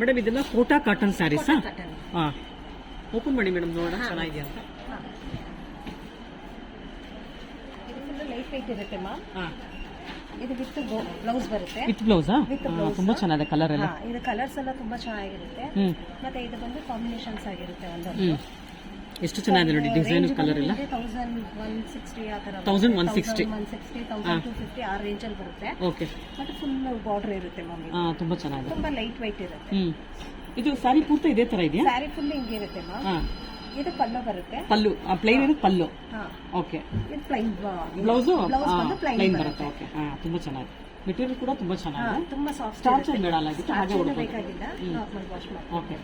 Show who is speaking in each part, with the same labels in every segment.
Speaker 1: Madam ಇದೆಲ್ಲ Kota cotton saris ಹಾಂ. Open ಮಾಡಿ ಮೇಡಮ್ ನೋಡೋಣ ಚೆನ್ನಾಗಿದೆ ಅಂತ.
Speaker 2: ಲೈಟ್ ವೆಯ್ಟ್ ಇರುತ್ತೆ ಮಾ
Speaker 1: ಹಾ.
Speaker 2: ಇದು ವಿತ್ ಬ್ಲೌಸ್ ಬರುತ್ತೆ.
Speaker 1: ವಿತ್ ಬ್ಲೌಸಾ ತುಂಬಾ ಚೆನ್ನಾಗಿದೆ ಕಲರ್ ಎಲ್ಲ.
Speaker 2: ಇದು ಕಲರ್ಸ್ ಎಲ್ಲ ತುಂಬಾ ಚೆನ್ನಾಗಿರುತ್ತೆ. ಮತ್ತೆ ಇದು ಬಂದು ಕಾಂಬಿನೇಷನ್ಸ್ ಆಗಿರುತ್ತೆ
Speaker 1: ಹ್ಮ್. ಎಷ್ಟು ಚೆನ್ನಾಗಿದೆ ನೋಡಿ ಡಿಸೈನ್ ಕಲರ್ ಎಲ್ಲ?
Speaker 2: ತೌಸಂಡ್ ಒನ್ ಸಿಕ್ಸ್ಟಿ ಆ ಥರ
Speaker 1: 1160.
Speaker 2: One sixty thousand to fifty ಆ ರೇಂಜಲ್ಲಿ ಬರುತ್ತೆ.
Speaker 1: ಓಕೆ
Speaker 2: ಬಟ್ ಫುಲ್ ಬಾರ್ಡರ್ ಇರುತ್ತೆ ಮಮ್ಮಿ
Speaker 1: ಹಾ ತುಂಬಾ ಚೆನ್ನಾಗಿದೆ.
Speaker 2: ತುಂಬಾ ಲೈಟ್ ವೈಟ್ ಇರುತ್ತೆ.
Speaker 1: ಇದು ಸಾರಿ ಪೂರ್ತಿ ಇದೇ ತರ ಇದೆಯಾ?
Speaker 2: ಸ್ಯಾರಿ ಫುಲ್ ಹಿಂಗೆ ಇರುತ್ತೆ
Speaker 1: ಹಾ.
Speaker 2: ಇದು ಪಲ್ಲು ಬರುತ್ತೆ.
Speaker 1: ಪಲ್ಲು ಪ್ಲೈನ್ ಇರೋದು ಪಲ್ಲು. ಓಕೆ
Speaker 2: ಇದು ಪ್ಲೈನ್
Speaker 1: ಬ್ಲೌಸು
Speaker 2: ಪ್ಲೈನ್ ಬರುತ್ತೆ.
Speaker 1: ಓಕೆ ಹಾ ತುಂಬಾ ಚೆನ್ನಾಗಿದೆ. ಮೆಟೀರಿಯಲ್ ಕೂಡ ತುಂಬಾ ಚೆನ್ನಾಗಿದೆ.
Speaker 2: ತುಂಬಾ ಸಾಫ್ಟ್
Speaker 1: ಸ್ಟಾರ್ಚ್ ಏನು ಬೇಡ ಅಲ್ಲ ಇದಕ್ಕೆ ಹಾಗೆ ಉಡ್ಬೋದು
Speaker 2: ಬೇಕಾಗಿಲ್ಲ. ನಾರ್ಮಲ್ ವಾಶ್
Speaker 1: ಓಕೆ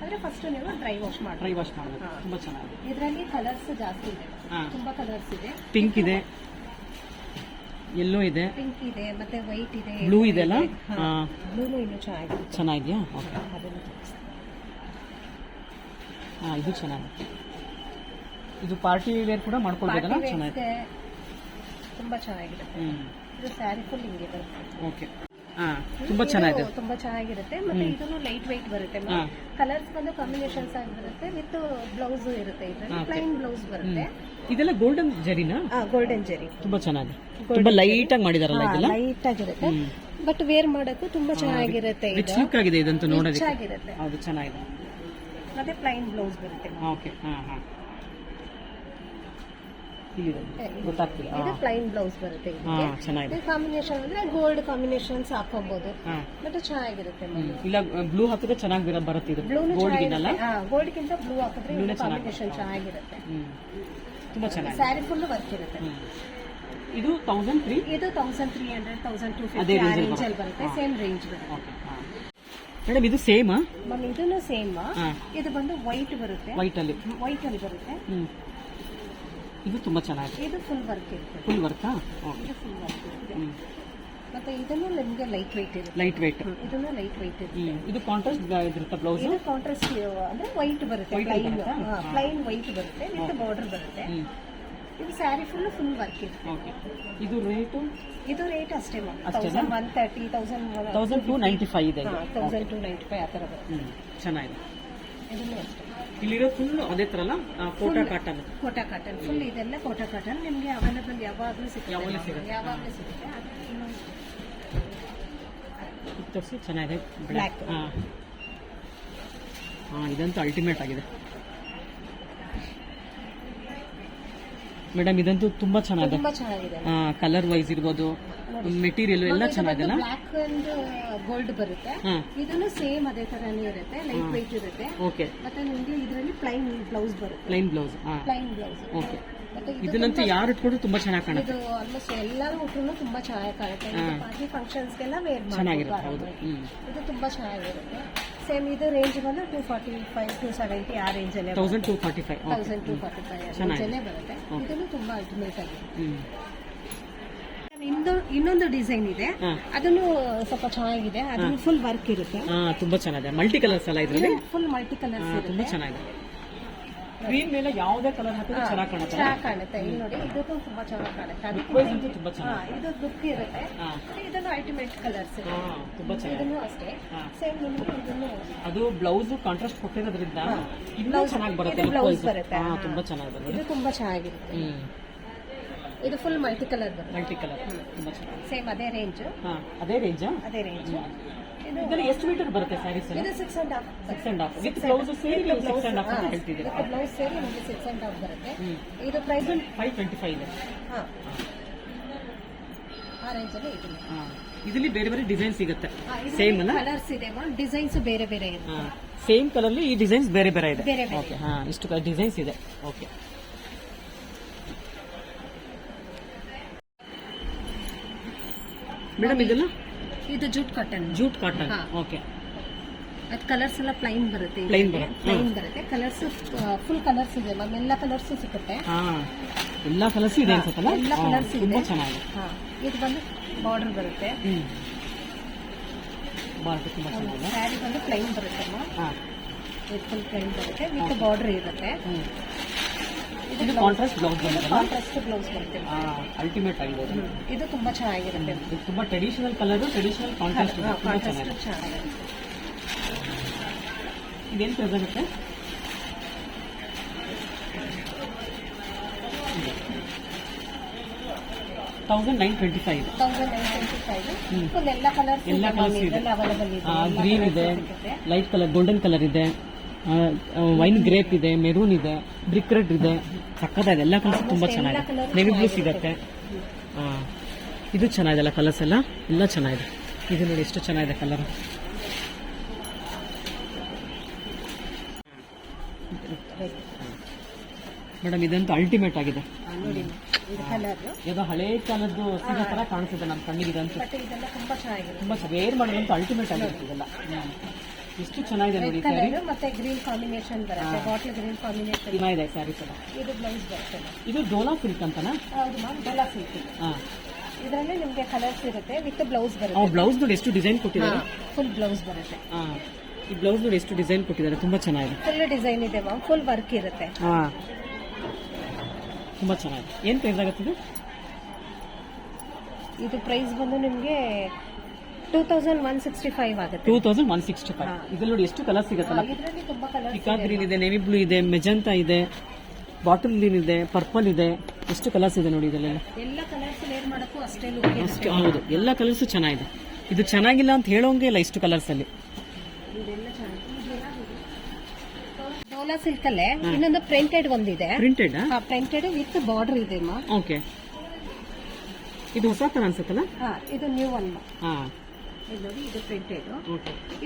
Speaker 2: ಅಂದ್ರೆ ಫಸ್ಟ್ ನೀವು ಡ್ರೈ ವಾಶ್ ಮಾಡಿ
Speaker 1: ಡ್ರೈ ವಾಶ್ ಮಾಡಬೇಕು. ತುಂಬಾ ಚೆನ್ನಾಗಿದೆ.
Speaker 2: ಇದರಲ್ಲಿ ಕಲರ್ಸ್ ಜಾಸ್ತಿ ಇದೆ.
Speaker 1: ಹಾ.
Speaker 2: ತುಂಬಾ ಕಲರ್ಸ್ ಇದೆ.
Speaker 1: ಪಿಂಕ್ ಇದೆ. ಎಲ್ಲೋ ಇದೆ.
Speaker 2: ಪಿಂಕ್ ಇದೆ ಮತ್ತೆ ವೈಟ್ ಇದೆ
Speaker 1: ಬ್ಲೂ ಇದೆ. ಅಲ್ಲ ಹಾ.
Speaker 2: ಬ್ಲೂನು ಇನ್ನೂ ಚೆನ್ನಾಗಿದೆ.
Speaker 1: ಚೆನ್ನಾಗಿದೆಯಾ? ಓಕೆ
Speaker 2: ಅದನ್ನು ತೋರಿಸ್ತೀನಿ.
Speaker 1: ಹಾ ಇದು ಚೆನ್ನಾಗಿದೆ. ಇದು ಪಾರ್ಟಿ ವೇರ್ ಕೂಡ ಮಾಡ್ಕೊಳ್ಬೋದಲ್ಲ?
Speaker 2: Party
Speaker 1: ಚೆನ್ನಾಗಿದೆ.
Speaker 2: ಗೆ ತುಂಬಾ ಚೆನ್ನಾಗಿದೆ
Speaker 1: ಹ್ಮ್.
Speaker 2: ಇದು ಸ್ಯಾರಿ ಫುಲ್ ಹಿಂಗೆ ಬರುತ್ತೆ.
Speaker 1: ಓಕೆ ತುಂಬಾ ಚೆನ್ನಾಗಿದೆ.
Speaker 2: ತುಂಬಾ ಚೆನ್ನಾಗಿರುತ್ತೆ. ಮತ್ತೆ ಇದನ್ನು ಲೈಟ್ ವೈಟ್ ಬರುತ್ತೆ. ಕಲರ್ಸ್ ಬಂದು ಕಾಂಬಿನೇಷನ್ಸ್ ಆಗಿರುತ್ತೆ ವಿತ್ ಬ್ಲೌಸ್ ಇರುತ್ತೆ ಇದರಲ್ಲಿ. ಪ್ಲೈನ್ ಬ್ಲೌಸ್ ಬರುತ್ತೆ.
Speaker 1: ಇದೆಲ್ಲ ಗೋಲ್ಡನ್ ಜರಿನಾ
Speaker 2: ಗೋಲ್ಡನ್ ಜರಿ
Speaker 1: ತುಂಬಾ ಚೆನ್ನಾಗಿದೆ. ತುಂಬಾ ಲೈಟ್ ಆಗಿ ಮಾಡಿದಾರಲ್ಲ ಇದೆಲ್ಲ?
Speaker 2: ಲೈಟ್ ಆಗಿರುತ್ತೆ. ಬಟ್ ವೇರ್ ಮಾಡಕ್ಕೂ ತುಂಬಾ ಚೆನ್ನಾಗಿರುತ್ತೆ
Speaker 1: ರಿಚ್
Speaker 2: ಇದು.
Speaker 1: ಲುಕ್ ಆಗಿದೆ ಇದಂತೂ ನೋಡೋದಕ್ಕೆ.
Speaker 2: ಚೆನ್ನಾಗಿರುತ್ತೆ
Speaker 1: ಹೌದು ಚೆನ್ನಾಗಿದೆ.
Speaker 2: ಮತ್ತೆ ಪ್ಲೈನ್ ಬ್ಲೌಸ್ ಬರುತ್ತೆ.
Speaker 1: ಓಕೆ ಹಾ ಹಾ. ಗೊತ್ತಾಗ್ತಿಲ್ಲ.
Speaker 2: ಇದು ಪ್ಲೈನ್ ಬ್ಲೌಸ್ ಬರುತ್ತೆ
Speaker 1: ಚೆನ್ನಾಗಿದೆ.
Speaker 2: ಕಾಂಬಿನೇಷನ್ ಅಂದ್ರೆ ಗೋಲ್ಡ್ ಕಾಂಬಿನೇಷನ್ಸ್ ಹಾಕೊಬಹುದು ಮತ್ತೆ ಚೆನ್ನಾಗಿರುತ್ತೆ
Speaker 1: ಇಲ್ಲ ಬ್ಲೂ ಹಾಕಿದ್ರೆ ಚೆನ್ನಾಗಿ ಬರ- ಬರುತ್ತೆ ಇದು.
Speaker 2: ಬ್ಲೂನು
Speaker 1: ಗೋಲ್ಡ್ಗಿನ್ನಲ್ಲ
Speaker 2: ಗೋಲ್ಡ್ ಗೋಲ್ಡ್ಗಿಂತ ಬ್ಲೂ ಹಾಕಿದ್ರೆ ಕಾಂಬಿನೇಷನ್ ಚೆನ್ನಾಗಿರುತ್ತೆ.
Speaker 1: ತುಂಬಾ ಚೆನ್ನಾಗಿ
Speaker 2: ಸ್ಯಾರಿ ಫುಲ್ ವರ್ಕ್ ಇರುತ್ತೆ.
Speaker 1: ಇದು ತೌಸಂಡ್ ತ್ರೀ
Speaker 2: ಇದು thousand three hundred thousand two fifty range ಅಲ್ಲಿ ಬರುತ್ತೆ. ಸೇಮ್ ರೇಂಜ್ ಬರುತ್ತೆ.
Speaker 1: ಮೇಡಮ್ ಇದು ಸೇಮ್
Speaker 2: ಮ್ಯಾಮ್ ಇದನ್ನು ಸೇಮ್ ಇದು ಬಂದು ವೈಟ್ ಬರುತ್ತೆ.
Speaker 1: ವೈಟ್ ಅಲ್ಲಿ.
Speaker 2: ವೈಟ್ ಅಲ್ಲಿ ಬರುತ್ತೆ.
Speaker 1: ಇದು ತುಂಬಾ ಚೆನ್ನಾಗಿದೆ.
Speaker 2: ಇದು ಫುಲ್ ವರ್ಕ್ ಇರುತ್ತೆ
Speaker 1: ಫುಲ್ ವರ್ಕಾ ಓಕೆ
Speaker 2: ಇದು ಫುಲ್ ವರ್ಕ್ ಇರುತ್ತೆ
Speaker 1: ಹ್ಮ್.
Speaker 2: ಮತ್ತೆ ಇದನ್ನು ನಿಮಗೆ ಲೈಟ್ ವೈಟ್ ಇರುತ್ತೆ.
Speaker 1: ಲೈಟ್ ವೇಟ್
Speaker 2: ಇದನ್ನು ಲೈಟ್ ವೈಟ್ ಇರುತ್ತೆ
Speaker 1: ಇದು ಕಾಂಟ್ರಾಸ್ಟ್ ಇರುತ್ತೆ ಬ್ಲೌಸ್
Speaker 2: ಇದು ಕಾಂಟ್ರಾಸ್ಟ್ ಅಂದ್ರೆ ವೈಟ್ ಬರುತ್ತೆ. ಪ್ಲೈನ್ ಪ್ಲೈನ್ ವೈಟ್ ಬರುತ್ತೆ. ವಿತ್ ಬಾರ್ಡರ್ ಬರುತ್ತೆ. ಇದು ಸ್ಯಾರಿ ಫುಲ್ ಫುಲ್ ವರ್ಕ್ ಇದೆ
Speaker 1: ಓಕೆ ಇದು ರೇಟು
Speaker 2: ಇದು ರೇಟ್ ಅಷ್ಟೇ? Thousand one thirty thousand
Speaker 1: thousand two ninety five ಇದೆ ಇದು.
Speaker 2: ತೌಸಂಡ್ ಟು ನೈಂಟಿ ಫೈವ್ ಆ ಥರ ಬರುತ್ತೆ.
Speaker 1: ಚೆನ್ನಾಗಿದೆ.
Speaker 2: ಇದನ್ನು ಅಷ್ಟೇ.
Speaker 1: ಇಲ್ಲಿರೋ ಫುಲ್ ಅದೇ ತರ Kota cotton
Speaker 2: Kota cotton full ಇದೆಲ್ಲ ಕೋಟಾ ಕಾಟನ್ ನಿಮಗೆ ಅವೈಲೇಬಲ್ ಯಾವಾಗಲೂ ಸಿಗುತ್ತೆ.
Speaker 1: ಯಾವಾಗ್ಲೂ ಸಿಗುತ್ತೆ. ತೋರಿಸಿ ಚೆನ್ನಾಗಿದೆ.
Speaker 2: ಬ್ಲ್ಯಾಕ್
Speaker 1: ಹಾ ಇದಂತೂ ಅಲ್ಟಿಮೇಟ್ ಆಗಿದೆ. ಮೇಡಮ್ ಇದಂತೂ ತುಂಬಾ ಚೆನ್ನಾಗಿದೆ.
Speaker 2: ತುಂಬಾ ಚೆನ್ನಾಗಿದೆ.
Speaker 1: ಕಲರ್ ವೈಸ್ ಇರ್ಬೋದು ಮೆಟೀರಿಯಲ್ ಎಲ್ಲ ಚೆನ್ನಾಗಿದೆ
Speaker 2: ಬ್ಲಾಕ್ ಅಂಡ್ ಗೋಲ್ಡ್ ಬರುತ್ತೆ. ಇದನ್ನು ಸೇಮ್ ಅದೇ ತರನೇ ಇರುತ್ತೆ ಲೈಟ್ ವೈಟ್ ಇರುತ್ತೆ.
Speaker 1: ಓಕೆ.
Speaker 2: ಮತ್ತೆ ನಿಮಗೆ ಇದರಲ್ಲಿ ಪ್ಲೈನ್ ಬ್ಲೌಸ್ ಬರುತ್ತೆ.
Speaker 1: Plain blouse
Speaker 2: plain blouse
Speaker 1: okay. ಇದನ್ನಂತೂ ಯಾರು ಇಟ್ಕೊಂಡು ತುಂಬಾ ಚೆನ್ನಾಗಿ ಕಾಣುತ್ತೆ.
Speaker 2: ಇದು ಆಲ್ಮೋಸ್ಟ್ ಎಲ್ಲರೂ ಉಟ್ರು ತುಂಬಾ ಚೆನ್ನಾಗಿ ಕಾಣುತ್ತೆ. ಪಾರ್ಟಿ ಫಂಕ್ಷನ್ಸ್ಗೆಲ್ಲ ವೇರ್
Speaker 1: ಚೆನ್ನಾಗಿರುತ್ತೆ ಹೌದು.
Speaker 2: ಇದು ತುಂಬಾ ಚೆನ್ನಾಗಿರುತ್ತೆ. ಸೇಮ್ ಇದು ರೇಂಜ್ ಬಂದು two forty five to seventy ಆ ರೇಂಜ್ ಅಲ್ಲಿ
Speaker 1: thousand two forty five
Speaker 2: thousand two forty five ರೇಂಜಲ್ಲೇ ಬರುತ್ತೆ. ಇದನ್ನು ತುಂಬಾ ಅಲ್ಟಿಮೇಟ್ ಆಗಿದೆ. ಇನ್ನೊಂದು ಇನ್ನೊಂದು ಡಿಸೈನ್ ಇದೆ. ಅದನ್ನು ಸ್ವಲ್ಪ ಚೆನ್ನಾಗಿದೆ. ಅದನ್ನು ಫುಲ್ ವರ್ಕ್ ಇರುತ್ತೆ.
Speaker 1: ತುಂಬಾ ಚೆನ್ನಾಗಿದೆ. ಮಲ್ಟಿ ಕಲರ್ಸ್ ಎಲ್ಲ ಇದ್ರಲ್ಲಿ
Speaker 2: ಫುಲ್ ಮಲ್ಟಿ ಕಲರ್ಸ್
Speaker 1: ತುಂಬಾ ಚೆನ್ನಾಗಿದೆ. ಸ್ಕ್ರೀನ್ ಮೇಲೆ ಯಾವುದೇ ಕಲರ್ ಹಾಕಿದ್ರೆ ಚೆನ್ನಾಗಿ ಕಾಣುತ್ತೆ.
Speaker 2: ಚೆನ್ನಾಗಿ ಕಾಣುತ್ತೆ. ಇಲ್ಲಿ ನೋಡಿ ಇದಕ್ಕೂ ತುಂಬಾ ಚೆನ್ನಾಗಿ ಕಾಣುತ್ತೆ.
Speaker 1: ಅಂತೂ ತುಂಬಾ ಚೆನ್ನಾಗಿ.
Speaker 2: ಇದು ಬುಕ್ ಇರುತ್ತೆ.
Speaker 1: ಹಾ.
Speaker 2: ಇದನ್ನು ಅಲ್ಟಿಮೇಟ್ ಕಲರ್ಸ್
Speaker 1: ಹಾ ತುಂಬಾ ಚೆನ್ನಾಗಿ
Speaker 2: ಇದನ್ನು ಅಷ್ಟೇ.
Speaker 1: ಹಾ.
Speaker 2: ಸೇಮ್ ನಿಮಗೆ ಇದನ್ನು
Speaker 1: ಅದು ಬ್ಲೌಸ್ ಕಾಂಟ್ರಾಸ್ಟ್ ಕೊಟ್ಟಿರೋದ್ರಿಂದ ಇನ್ನೂ
Speaker 2: Blouse-
Speaker 1: ಚೆನ್ನಾಗಿ ಬರುತ್ತೆ
Speaker 2: ಇದು
Speaker 1: look-wise.
Speaker 2: ಬರುತ್ತೆ,
Speaker 1: ಹಾ. ತುಂಬಾ ಚೆನ್ನಾಗಿ ಬರುತ್ತೆ.
Speaker 2: ಇದು ತುಂಬಾ ಚೆನ್ನಾಗಿರುತ್ತೆ.
Speaker 1: ಹ್ಮ್.
Speaker 2: ಇದು ಫುಲ್ ಮಲ್ಟಿ ಕಲರ್ ಬರುತ್ತೆ.
Speaker 1: ಮಲ್ಟಿ ಕಲರ್ ತುಂಬಾ ಚೆನ್ನಾಗಿ
Speaker 2: ಸೇಮ್ ಅದೇ ರೇಂಜ್
Speaker 1: ಹಾ ಅದೇ ರೇಂಜ್
Speaker 2: ಅದೇ ರೇಂಜ್
Speaker 1: ಇದರಲ್ಲಿ ಎಷ್ಟು ಮೀಟರ್ ಬರುತ್ತೆ ಸ್ಯಾರೀಸ್
Speaker 2: ಇದು six and half
Speaker 1: six and half with blouse ಸೇರಿ ಸಿಕ್ಸ್ ಅಂಡ್ ಹಾಫ್ ಅಂತ ಹೇಳ್ತಿದ್ದೀರಾ?
Speaker 2: ಬ್ಲೌಸ್ ಸೇರಿ ನಿಮಗೆ ಸಿಕ್ಸ್ ಅಂಡ್ ಹಾಫ್ ಬರುತ್ತೆ. ಇದು ಪ್ರೈಸ್
Speaker 1: ಫೈವ್ ಟ್ವೆಂಟಿ ಫೈವ್ ಇದೆ.
Speaker 2: ಹಾ. ಆ ರೇಂಜ್ ಅಲ್ಲಿ ಇದೆ.
Speaker 1: ಹಾ. ಇದರಲ್ಲಿ ಬೇರೆ ಬೇರೆ ಡಿಸೈನ್ ಸಿಗುತ್ತೆ. ಸೇಮ್ ಅಲ್ಲ?
Speaker 2: ಕಲರ್ಸ್ ಇದೆ ಡಿಸೈನ್ಸ್ ಬೇರೆ ಬೇರೆ ಇದೆ
Speaker 1: ಸೇಮ್ ಕಲರ್ ಈ ಡಿಸೈನ್ಸ್ ಬೇರೆ ಬೇರೆ ಇದೆ. ಓಕೆ ಹಾ ಇಷ್ಟು ಡಿಸೈನ್ಸ್ ಇದೆ. ಓಕೆ ಮೇಡಮ್ ಇದೆಲ್ಲ?
Speaker 2: ಇದು ಜೂಟ್ ಕಾಟನ್
Speaker 1: ಜೂಟ್ ಕಾಟನ್
Speaker 2: ಹಾ.
Speaker 1: ಓಕೆ
Speaker 2: ಅದು ಕಲರ್ಸ್ ಎಲ್ಲ ಪ್ಲೈನ್ ಬರುತ್ತೆ
Speaker 1: Plain ಬರುತ್ತೆ.
Speaker 2: ಪ್ಲೈನ್ ಬರುತ್ತೆ. ಕಲರ್ಸ್ ಫುಲ್ ಕಲರ್ಸ್ ಇದೆ ಮ್ಯಾಮ್ ಎಲ್ಲ ಕಲರ್ಸ್ ಸಿಗುತ್ತೆ.
Speaker 1: ಹಾ. ಎಲ್ಲಾ ಕಲರ್ಸ್ ಇದೆ ಅನ್ಸುತ್ತಲ್ಲ?
Speaker 2: ಎಲ್ಲ
Speaker 1: ಹಾ,
Speaker 2: ಕಲರ್ಸ್ ಇದೆ.
Speaker 1: ತುಂಬಾ ಚೆನ್ನಾಗಿದೆ.
Speaker 2: ಹಾ. ಇದು ಬಂದು ಬಾರ್ಡರ್ ಬರುತ್ತೆ.
Speaker 1: ಹ್ಮ್. ಬಾರ್ಡರ್ ತುಂಬಾ ಚೆನ್ನಾಗಿದೆ.
Speaker 2: ಸ್ಯಾರಿ ಬಂದು ಪ್ಲೈನ್ ಬರುತ್ತೆ
Speaker 1: ಹಾ.
Speaker 2: ಫುಲ್ ಪ್ಲೈನ್ ಬರುತ್ತೆ. ವಿತ್ ಬಾರ್ಡರ್ ಇರುತ್ತೆ.
Speaker 1: ಹ್ಮ್. ಇದು ಕಾಂಟ್ರಾಸ್ಟ್ ಬ್ಲೌಸ್
Speaker 2: ಕಾಂಟ್ರಾಸ್ಟ್ ಬ್ಲೌಸ್ ಬರುತ್ತೆ
Speaker 1: ಅಲ್ಟಿಮೇಟ್ ಆಗಿದೆ ಇದು.
Speaker 2: ತುಂಬಾ ಚೆನ್ನಾಗಿರುತ್ತೆ.
Speaker 1: ಇದು ತುಂಬಾ ಟ್ರೆಡಿಷನಲ್ ಕಲರ್ ಟ್ರೆಡಿಷನಲ್ ಕಾಂಟ್ರಾಸ್ಟ್ ಚೆನ್ನಾಗಿದೆ ಇದೇನು ಪ್ರೈಸ್ ಆಗುತ್ತೆ ತೌಸಂಡ್ ನೈನ್ ಟ್ವೆಂಟಿ ಫೈವ್
Speaker 2: ಎಲ್ಲ ಕಲರ್ಸ್
Speaker 1: ಎಲ್ಲ ಕಲರ್ಸ್ ಇದೆ. ಗ್ರೀನ್ ಇದೆ. ಲೈಟ್ ಕಲರ್ ಗೋಲ್ಡನ್ ಕಲರ್ ಇದೆ. ವೈನ್ ಗ್ರೇಪ್ ಇದೆ ಮೆರೂನ್ ಇದೆ ಬ್ರಿಕ್ ರೆಡ್ ಇದೆ. ಸಕ್ಕತ್ತಾಗಿದೆ ಎಲ್ಲ ಕಲರ್ಸ್ ತುಂಬಾ ಚೆನ್ನಾಗಿದೆ. Navy blue. ಸಿಗತ್ತೆ. ಇದು ಚೆನ್ನಾಗಿದೆ ಕಲರ್ಸ್ ಎಲ್ಲ? ಎಲ್ಲ ಚೆನ್ನಾಗಿದೆ. ಇದು ನೋಡಿ ಎಷ್ಟು ಚೆನ್ನಾಗಿದೆ ಕಲರ್. ಮೇಡಮ್ ಇದಂತೂ ಅಲ್ಟಿಮೇಟ್ ಆಗಿದೆ.
Speaker 2: ಇದು
Speaker 1: ಹಳೇ ಕಾಲದ್ದು ಸೀರೆ ತರ ಕಾಣಿಸುತ್ತೆ ನಮ್ಮ ಕಣ್ಣಿಗೆ ಇದಂತೂ.
Speaker 2: ತುಂಬಾ ಚೆನ್ನಾಗಿದೆ.
Speaker 1: ತುಂಬಾ ವೇರ್ ಮಾಡೋದಂತೂ ಅಲ್ಟಿಮೇಟ್ ಆಗಿರುತ್ತೆ ಇದೆಲ್ಲ. ಎಷ್ಟು ಚೆನ್ನಾಗಿದೆ ನೋಡಿ ಸ್ಯಾರಿ
Speaker 2: ಮತ್ತೆ ಗ್ರೀನ್ ಕಾಂಬಿನೇಷನ್ ಬರುತ್ತೆ. ಬಾಟಲ್ ಗ್ರೀನ್ ಕಾಂಬಿನೇಷನ್
Speaker 1: ಚೆನ್ನಾಗಿದೆ ಸ್ಯಾರಿ ಎಲ್ಲ
Speaker 2: ಇದು ಬ್ಲೌಸ್ ಬರುತ್ತೆ.
Speaker 1: ಇದು ಡೋಲಾ ಸಿಲ್ಕ್ ಅಂತನಾ?
Speaker 2: ಹೌದು ಮ್ಯಾಮ್ ಡೋಲಾ ಸಿಲ್ಕ್ ಇದು
Speaker 1: ಹಾ.
Speaker 2: ಇದರಲ್ಲಿ ನಿಮಗೆ ಕಲರ್ಸ್ ಇರುತ್ತೆ ವಿತ್ ಬ್ಲೌಸ್
Speaker 1: ಆ
Speaker 2: ಬರುತ್ತೆ
Speaker 1: ಬ್ಲೌಸ್ ನೋಡಿ ಎಷ್ಟು ಡಿಸೈನ್ ಕೊಟ್ಟಿದ್ದಾರೆ?
Speaker 2: ಫುಲ್ ಬ್ಲೌಸ್ ಬರುತ್ತೆ.
Speaker 1: ಹಾಂ. ಈ ಬ್ಲೌಸ್ ನೋಡಿ ಎಷ್ಟು ಡಿಸೈನ್ ಕೊಟ್ಟಿದ್ದಾರೆ ತುಂಬಾ ಚೆನ್ನಾಗಿದೆ.
Speaker 2: ಫುಲ್ ಡಿಸೈನ್ ಇದೆ ಮ್ಯಾಮ್ ಫುಲ್ ವರ್ಕ್ ಇರುತ್ತೆ.
Speaker 1: ಹಾ. ತುಂಬಾ ಚೆನ್ನಾಗಿದೆ. ಏನು ಪ್ರೈಸ್ ಆಗುತ್ತೆ ಇದು?
Speaker 2: ಇದು ಪ್ರೈಸ್ ಬಂದು ನಿಮಗೆ two thousand one sixty five ಆಗುತ್ತೆ.
Speaker 1: Two thousand one sixty five ಇದ್ರಲ್ಲಿ ನೋಡಿ ಎಷ್ಟು ಕಲರ್ ಸಿಗುತ್ತಲ್ಲ?
Speaker 2: ಇದರಲ್ಲಿ ತುಂಬಾ
Speaker 1: ಪಿಕಾ ಗ್ರೀನ್ ಇದೆ. ನೇವಿ ಬ್ಲೂ ಇದೆ ಮೆಜಂತಾ ಇದೆ ಬಾಟಲ್ ಗ್ರೀನ್ ಇದೆ ಪರ್ಪಲ್ ಇದೆ ಎಷ್ಟು ಕಲರ್ಸ್ ಇದೆ ನೋಡಿ ಇದರಲ್ಲಿ?
Speaker 2: ಎಲ್ಲ ಕಲರ್ಸ್ ವೇರ್ ಮಾಡೋಕ್ಕೂ ಅಷ್ಟೇ
Speaker 1: ಅಷ್ಟು ಹೌದು. ಎಲ್ಲ ಕಲರ್ಸ್ ಚೆನ್ನಾಗಿದೆ. ಇದು ಚೆನ್ನಾಗಿಲ್ಲ ಅಂತ ಹೇಳೋಂಗೆ ಇಲ್ಲ ಇಷ್ಟು ಕಲರ್ಸ್ ಅಲ್ಲಿ.
Speaker 2: ಡೋಲಾ ಸಿಲ್ಕ್ ಅಲ್ಲೇ ಇನ್ನೊಂದು ಪ್ರಿಂಟೆಡ್ ಒಂದಿದೆ.
Speaker 1: ಪ್ರಿಂಟೆಡ್
Speaker 2: ಹಾ ಪ್ರಿಂಟೆಡ್ ವಿತ್ ಬಾರ್ಡರ್ ಇದೆ
Speaker 1: ಓಕೆ ಇದು ಹೊಸ ತರ ಅನ್ಸುತ್ತಲ್ಲ?
Speaker 2: ಹಾ ಇದು ನ್ಯೂ ಒನ್
Speaker 1: ಹಾ.
Speaker 2: ಇದು ನೋಡಿ ಇದು. ಪ್ರಿಂಟೆಡ್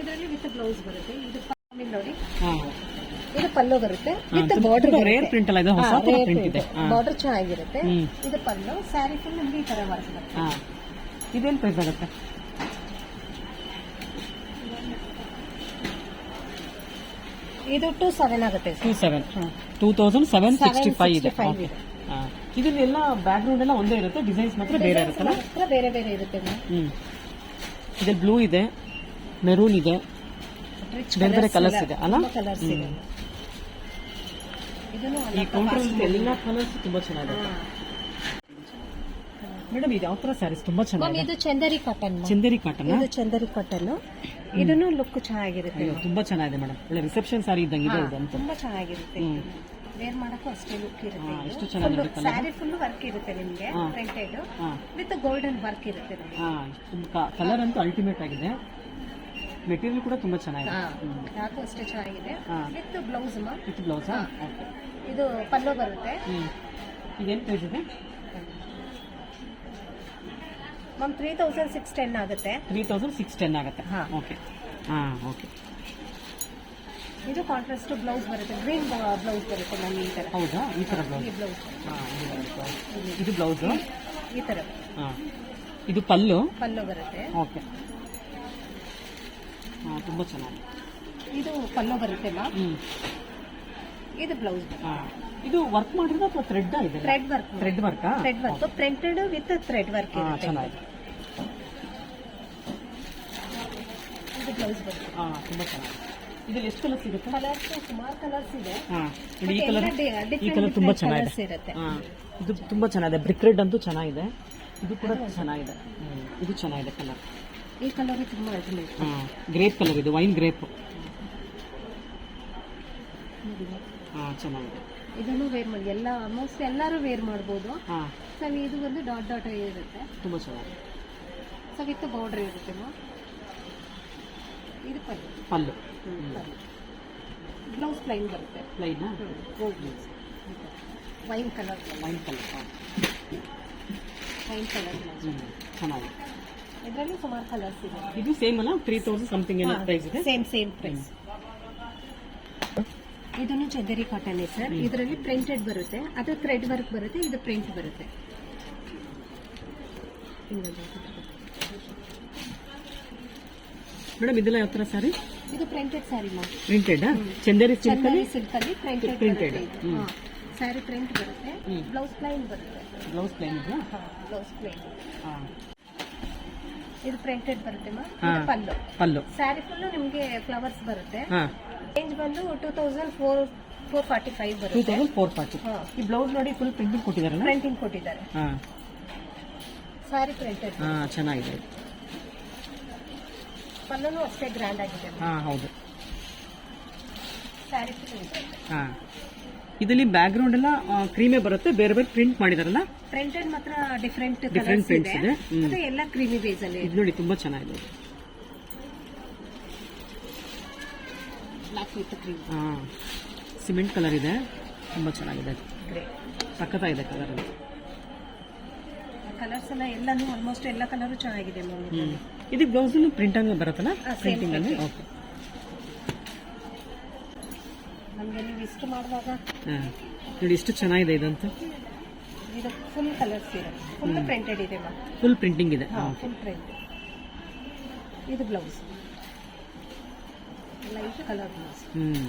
Speaker 2: ಇದರಲ್ಲಿ ವಿತ್ ಬ್ಲೌಸ್ ಬರುತ್ತೆ. ಇದು ಪಲ್ಲು ನೋಡಿ. ಇದು ಪಲ್ಲು ಬರುತ್ತೆ. ವಿತ್ ಬಾರ್ಡರ್
Speaker 1: ರೇರ್ ಪ್ರಿಂಟ್ ಅಲ್ಲ ಇದು ಹೊಸ ಪ್ರಿಂಟ್ ಇದೆ.
Speaker 2: ಬಾರ್ಡರ್ ಚೆನ್ನಾಗಿರುತ್ತೆ. ಇದು ಪಲ್ಲು ಸ್ಯಾರಿ ಫುಲ್ ನಿಮ್ಗೆ ಈ ತರ ವರ್ಕ್ ಬರುತ್ತೆ.
Speaker 1: ಇದೇನ್ ಪ್ರೈಸ್ ಆಗುತ್ತೆ
Speaker 2: ಇದು ಟು ಸೆವೆನ್ ಆಗುತ್ತೆ.
Speaker 1: Two seven two thousand seven sixty five ಇದೆ.
Speaker 2: 765
Speaker 1: Okay. ಹಾ. ಇದನ್ನೆಲ್ಲ ಬ್ಯಾಕ್ ಗ್ರೌಂಡ್ ಎಲ್ಲ ಒಂದೇ ಇರುತ್ತೆ ಡಿಸೈನ್ಸ್ ಮಾತ್ರ ಬೇರೆ
Speaker 2: ಮಾತ್ರ ಬೇರೆ ಬೇರೆ ಇರುತ್ತೆ.
Speaker 1: ಇದ್ರಲ್ಲಿ ಬ್ಲೂ ಇದೆ ಮೆರೂನ್ ಇದೆ ಬೇರೆ ಬೇರೆ ಕಲರ್ಸ್ ಇದೆ ಅಲ್ಲ?
Speaker 2: ಕಲರ್ಸ್ ಇದೆ.
Speaker 1: ಈ ಕೌಂಟರ್ ಎಲ್ಲ ಕಲರ್ಸ್ ತುಂಬಾ ಚೆನ್ನಾಗಿದೆ. ಮೇಡಮ್ ಇದು ಯಾವ ತರ ಸ್ಯಾರೀಸ್ ತುಂಬಾ ಚೆನ್ನಾಗಿದೆ.
Speaker 2: ಇದು ಚಂದರಿ ಕಾಟನ್
Speaker 1: ಚಂದರಿ ಕಾಟನ್
Speaker 2: ಇದು ಚಂದರಿ ಕಾಟನ್ ಇದನ್ನು ಲುಕ್ ಚೆನ್ನಾಗಿರುತ್ತೆ.
Speaker 1: ತುಂಬಾ ಚೆನ್ನಾಗಿದೆ ಮೇಡಮ್ ಒಳ್ಳೆ ರಿಸೆಪ್ಷನ್ ಸಾರಿ ಇದ್ದಂಗೆ ಇದೆ
Speaker 2: ತುಂಬಾ ಚೆನ್ನಾಗಿರುತ್ತೆ. ವೇರ್ ಮಾಡಕ್ಕೂ ಅಷ್ಟೇ ಲುಕ್ ಇರುತ್ತೆ ಸ್ಯಾರಿ ಫುಲ್ ವರ್ಕ್ ಇರುತ್ತೆ ನಿಮಗೆ. ಪ್ರಿಂಟೆಡ್ ವಿತ್ ಗೋಲ್ಡನ್ ವರ್ಕ್ ಇರುತ್ತೆ
Speaker 1: ಕಲರ್ ಅಂತೂ ಅಲ್ಟಿಮೇಟ್ ಆಗಿದೆ. ಮೆಟೀರಿಯಲ್ ಕೂಡ ತುಂಬಾ ಚೆನ್ನಾಗಿದೆ.
Speaker 2: ಯಾಕೂ ಅಷ್ಟೇ ಚೆನ್ನಾಗಿದೆ. ವಿತ್ ಬ್ಲೌಸ್
Speaker 1: ವಿತ್ ಬ್ಲೌಸ್
Speaker 2: ಇದು ಪಲ್ಲೋ ಬರುತ್ತೆ.
Speaker 1: ಇದೇನು ಪ್ರೈಸ್ ಇದೆ?
Speaker 2: Ma'am three thousand six ten ಆಗುತ್ತೆ.
Speaker 1: ತ್ರೀ ತೌಸಂಡ್ ಸಿಕ್ಸ್ ಟೆನ್ ಆಗುತ್ತೆ.
Speaker 2: ಹಾಂ.
Speaker 1: ಓಕೆ ಹಾಂ ಓಕೆ
Speaker 2: ಇದು ಕಾಂಟ್ರಾಸ್ಟ್ ಬ್ಲೌಸ್ ಬರುತ್ತೆ. ಗ್ರೀನ್ ಬ್ಲೌಸ್ ಬರುತ್ತೆ ಮ್ಯಾಮ್ ಈ ತರ.
Speaker 1: ಹೌದಾ? ಈ ತರ ಬ್ಲೌಸ್
Speaker 2: ಈ ಬ್ಲೌಸ್
Speaker 1: ಇದು ಬ್ಲೌಸ್
Speaker 2: ಈ ತರ.
Speaker 1: ಹಾ. ಇದು ಪಲ್ಲು?
Speaker 2: ಪಲ್ಲು ಬರುತ್ತೆ.
Speaker 1: ಓಕೆ. ಹಾಂ ತುಂಬಾ ಚೆನ್ನಾಗಿ
Speaker 2: ಇದು ಪಲ್ಲು ಬರುತ್ತೆ ಮ್ಯಾಮ್ ಇದು ಬ್ಲೌಸ್
Speaker 1: ಹಾಂ. ಇದು ವರ್ಕ್ ಮಾಡಿರೋದು ಅಥವಾ ಥ್ರೆಡ್ ಇದೆ
Speaker 2: thread work
Speaker 1: thread ವರ್ಕಾ
Speaker 2: thread work printed with thread work
Speaker 1: ಚೆನ್ನಾಗಿದೆ.
Speaker 2: ಇದು ಬ್ಲೌಸ್ ಬರುತ್ತೆ.
Speaker 1: ಹಾಂ ತುಂಬ ಚೆನ್ನಾಗಿದೆ. ಇದ್ರಲ್ಲಿ ಎಷ್ಟು ಕಲರ್ ಇದೆ?
Speaker 2: ಕಲರ್ಸ್ ಸುಮಾರು ಕಲರ್ಸ್ ಇದೆ.
Speaker 1: ಹಾ ನೋಡಿ ಈ ಕಲರ್ ಈ ಕಲರ್ ತುಂಬಾ ಚೆನ್ನಾಗಿದೆ.
Speaker 2: ಇರುತ್ತೆ.
Speaker 1: ಹಾ ಇದು ತುಂಬಾ ಚೆನ್ನಾಗಿದೆ. ಬ್ರಿಕ್ ರೆಡ್ ಅಂತೂ ಚೆನ್ನಾಗಿದೆ. ಇದು ಕೂಡ ಚೆನ್ನಾಗಿದೆ. ಇದು ಚೆನ್ನಾಗಿದೆ ಕಲರ್
Speaker 2: ಈ ಕಲರ್ ತುಂಬಾ ಅಲ್ಟಿಮೇಟ್
Speaker 1: ಹಾ ಗ್ರೇಪ್ ಕಲರ್ ಇದು ವೈನ್ ಗ್ರೇಪ್ ಹಾ ಚೆನ್ನಾಗಿದೆ.
Speaker 2: ಇದನ್ನು ವೇರ್ ಮಾಡಿ ಎಲ್ಲ ಆಲ್ಮೋಸ್ಟ್ ಎಲ್ಲರೂ ವೇರ್ ಮಾಡ್ಬೋದು.
Speaker 1: ಹಾ.
Speaker 2: ಸೊ ಇದು ಒಂದು ಡಾಟ್ ಡಾಟ್ ಇರುತ್ತೆ.
Speaker 1: ತುಂಬಾ ಚೆನ್ನಾಗಿದೆ.
Speaker 2: ಸೊ ವಿತ್ ಬಾರ್ಡರ್ ಇರುತ್ತೆ ಇದು ಪಲ್ಲು.
Speaker 1: ಪಲ್ಲು.
Speaker 2: ಬ್ಲೌಸ್ ಪ್ಲೈನ್ ಬರುತ್ತೆ.
Speaker 1: ಲೈನಾ
Speaker 2: wine colour
Speaker 1: wine colour
Speaker 2: wine colour
Speaker 1: ಹ್ಮ್ ಚೆನ್ನಾಗಿದೆ
Speaker 2: ಇದರಲ್ಲಿ ಸುಮಾರು ಕಲರ್ಸ್ ಇದೆ.
Speaker 1: ಇದು ಸೇಮ್ ಅಲ್ಲ? ತ್ರೀ ತೌಸಂಡ್ ಸಮಥಿಂಗ್ ಏನೋ ಪ್ರೈಸ್ ಇದೆ?
Speaker 2: ಸೇಮ್ ಸೇಮ್ ಪ್ರೈಸ್ ಇದನ್ನು ಚಂದೇರಿ ಕಾಟನ್ ಸರ್. ಇದರಲ್ಲಿ ಪ್ರಿಂಟೆಡ್ ಬರುತ್ತೆ. ಅದು ಥ್ರೆಡ್ ವರ್ಕ್ ಬರುತ್ತೆ ಇದು ಪ್ರಿಂಟ್ ಬರುತ್ತೆ.
Speaker 1: ಮೇಡಮ್ ಇದೆಲ್ಲ ಯಾವ ಥರ ಸಾರಿ
Speaker 2: ಇದು printed sari ma'am
Speaker 1: printed Chanderi silk ಅಲ್ಲಿ?
Speaker 2: ಚಂದೇರಿ ಸಿಲ್ಕ್ ಅಲ್ಲಿ ಪ್ರಿಂಟೆಡ್.
Speaker 1: ಹ್ಮ್.
Speaker 2: ಸ್ಯಾರಿ ಪ್ರಿಂಟ್ ಬರುತ್ತೆ. ಬ್ಲೌಸ್ ಪ್ಲೈನ್ ಬರುತ್ತೆ.
Speaker 1: ಬ್ಲೌಸ್ ಪ್ಲೇನ್ ಇದೆಯಾ?
Speaker 2: ಬ್ಲೌಸ್ ಪ್ಲೈನ್
Speaker 1: ಹಾ.
Speaker 2: ಇದು ಪ್ರಿಂಟೆಡ್ ಬರುತ್ತೆ ಮ್ಯಾಮ್. ಇದು ಪಲ್ಲು.
Speaker 1: ಪಲ್ಲು.
Speaker 2: ಸ್ಯಾರಿ ಫುಲ್ ನಿಮಗೆ ಫ್ಲವರ್ಸ್ ಬರುತ್ತೆ. ರೇಂಜ್ ಬಂದು two thousand four four forty five
Speaker 1: two
Speaker 2: ಬರುತ್ತೆ
Speaker 1: ತೌಸಂಡ್ ಫೋರ್ ಫಾರ್ಟಿ. ಈ ಬ್ಲೌಸ್ ನೋಡಿ ಫುಲ್ ಪ್ರಿಂಟಿಂಗ್ ಕೊಟ್ಟಿದ್ದಾರೆ
Speaker 2: ಪ್ರಿಂಟಿಂಗ್ ಕೊಟ್ಟಿದ್ದಾರೆ. ಸ್ಯಾರಿ ಪ್ರಿಂಟೆಡ್
Speaker 1: ಹಾ ಚೆನ್ನಾಗಿದೆ.
Speaker 2: ಪಲ್ಲುನು ಅಷ್ಟೇ ಗ್ರ್ಯಾಂಡ್ ಆಗಿದೆ.
Speaker 1: ಹಾ ಹೌದು.
Speaker 2: ಸ್ಯಾರಿ
Speaker 1: ಹಾಂ. ಇದರಲ್ಲಿ ಬ್ಯಾಕ್ ಗ್ರೌಂಡ್ ಎಲ್ಲ ಕ್ರೀಮೇ ಬರುತ್ತೆ. ಬೇರೆ ಬೇರೆ ಪ್ರಿಂಟ್ ಮಾಡಿದಾರಲ್ಲ?
Speaker 2: ಪ್ರಿಂಟೆಡ್ ಮಾತ್ರ ಡಿಫ್ರೆಂಟ್
Speaker 1: ಡಿಫ್ರೆಂಟ್ ಪ್ರಿಂಟ್ಸ್ ಇದೆ.
Speaker 2: ಎಲ್ಲ ಕ್ರೀಮಿ ಬೇಸ್ ಅಲ್ಲಿ
Speaker 1: ಇದು ನೋಡಿ ತುಂಬಾ ಚೆನ್ನಾಗಿದೆ.
Speaker 2: ಬ್ಲಾಕ್ ವಿತ್ ಕ್ರೀಮ್
Speaker 1: ಹಾ. ಸಿಮೆಂಟ್ ಕಲರ್ ಇದೆ. ತುಂಬಾ ಚೆನ್ನಾಗಿದೆ. ಸಖತ್ತಾಗಿದೆ ಕಲರ್
Speaker 2: ಕಲರ್ಸ್ ಎಲ್ಲ ಎಲ್ಲಾನು ಆಲ್ಮೋಸ್ಟ್ ಎಲ್ಲ ಕಲರು ಚೆನ್ನಾಗಿದೆ ಮ್ಯಾಮ್
Speaker 1: ಇದು ಬ್ಲೌಸ್ ಪ್ರಿಂಟ್ ಹಂಗೆ ಬರುತ್ತಲ್ಲ? ಪ್ರಿಂಟಿಂಗ್ ಅಲ್ಲಿ. ಓಕೆ
Speaker 2: ನಮಗೆ ನೀವು ಇಷ್ಟು ಮಾಡುವಾಗ
Speaker 1: ಹಾ. ನೋಡಿ ಎಷ್ಟು ಚೆನ್ನಾಗಿದೆ ಇದಂತೂ.
Speaker 2: ಇದು ಫುಲ್ ಕಲರ್ಸ್ ಇದೆ. ಫುಲ್ ಪ್ರಿಂಟೆಡ್ ಇದೆ
Speaker 1: ಫುಲ್ ಪ್ರಿಂಟಿಂಗ್ ಇದೆ.
Speaker 2: ಹಾಂ ಫುಲ್ ಪ್ರಿಂಟ್ ಇದು ಬ್ಲೌಸ್ ಲೈಟ್ ಕಲರ್ ಬ್ಲೌಸ್
Speaker 1: ಹ್ಮ್.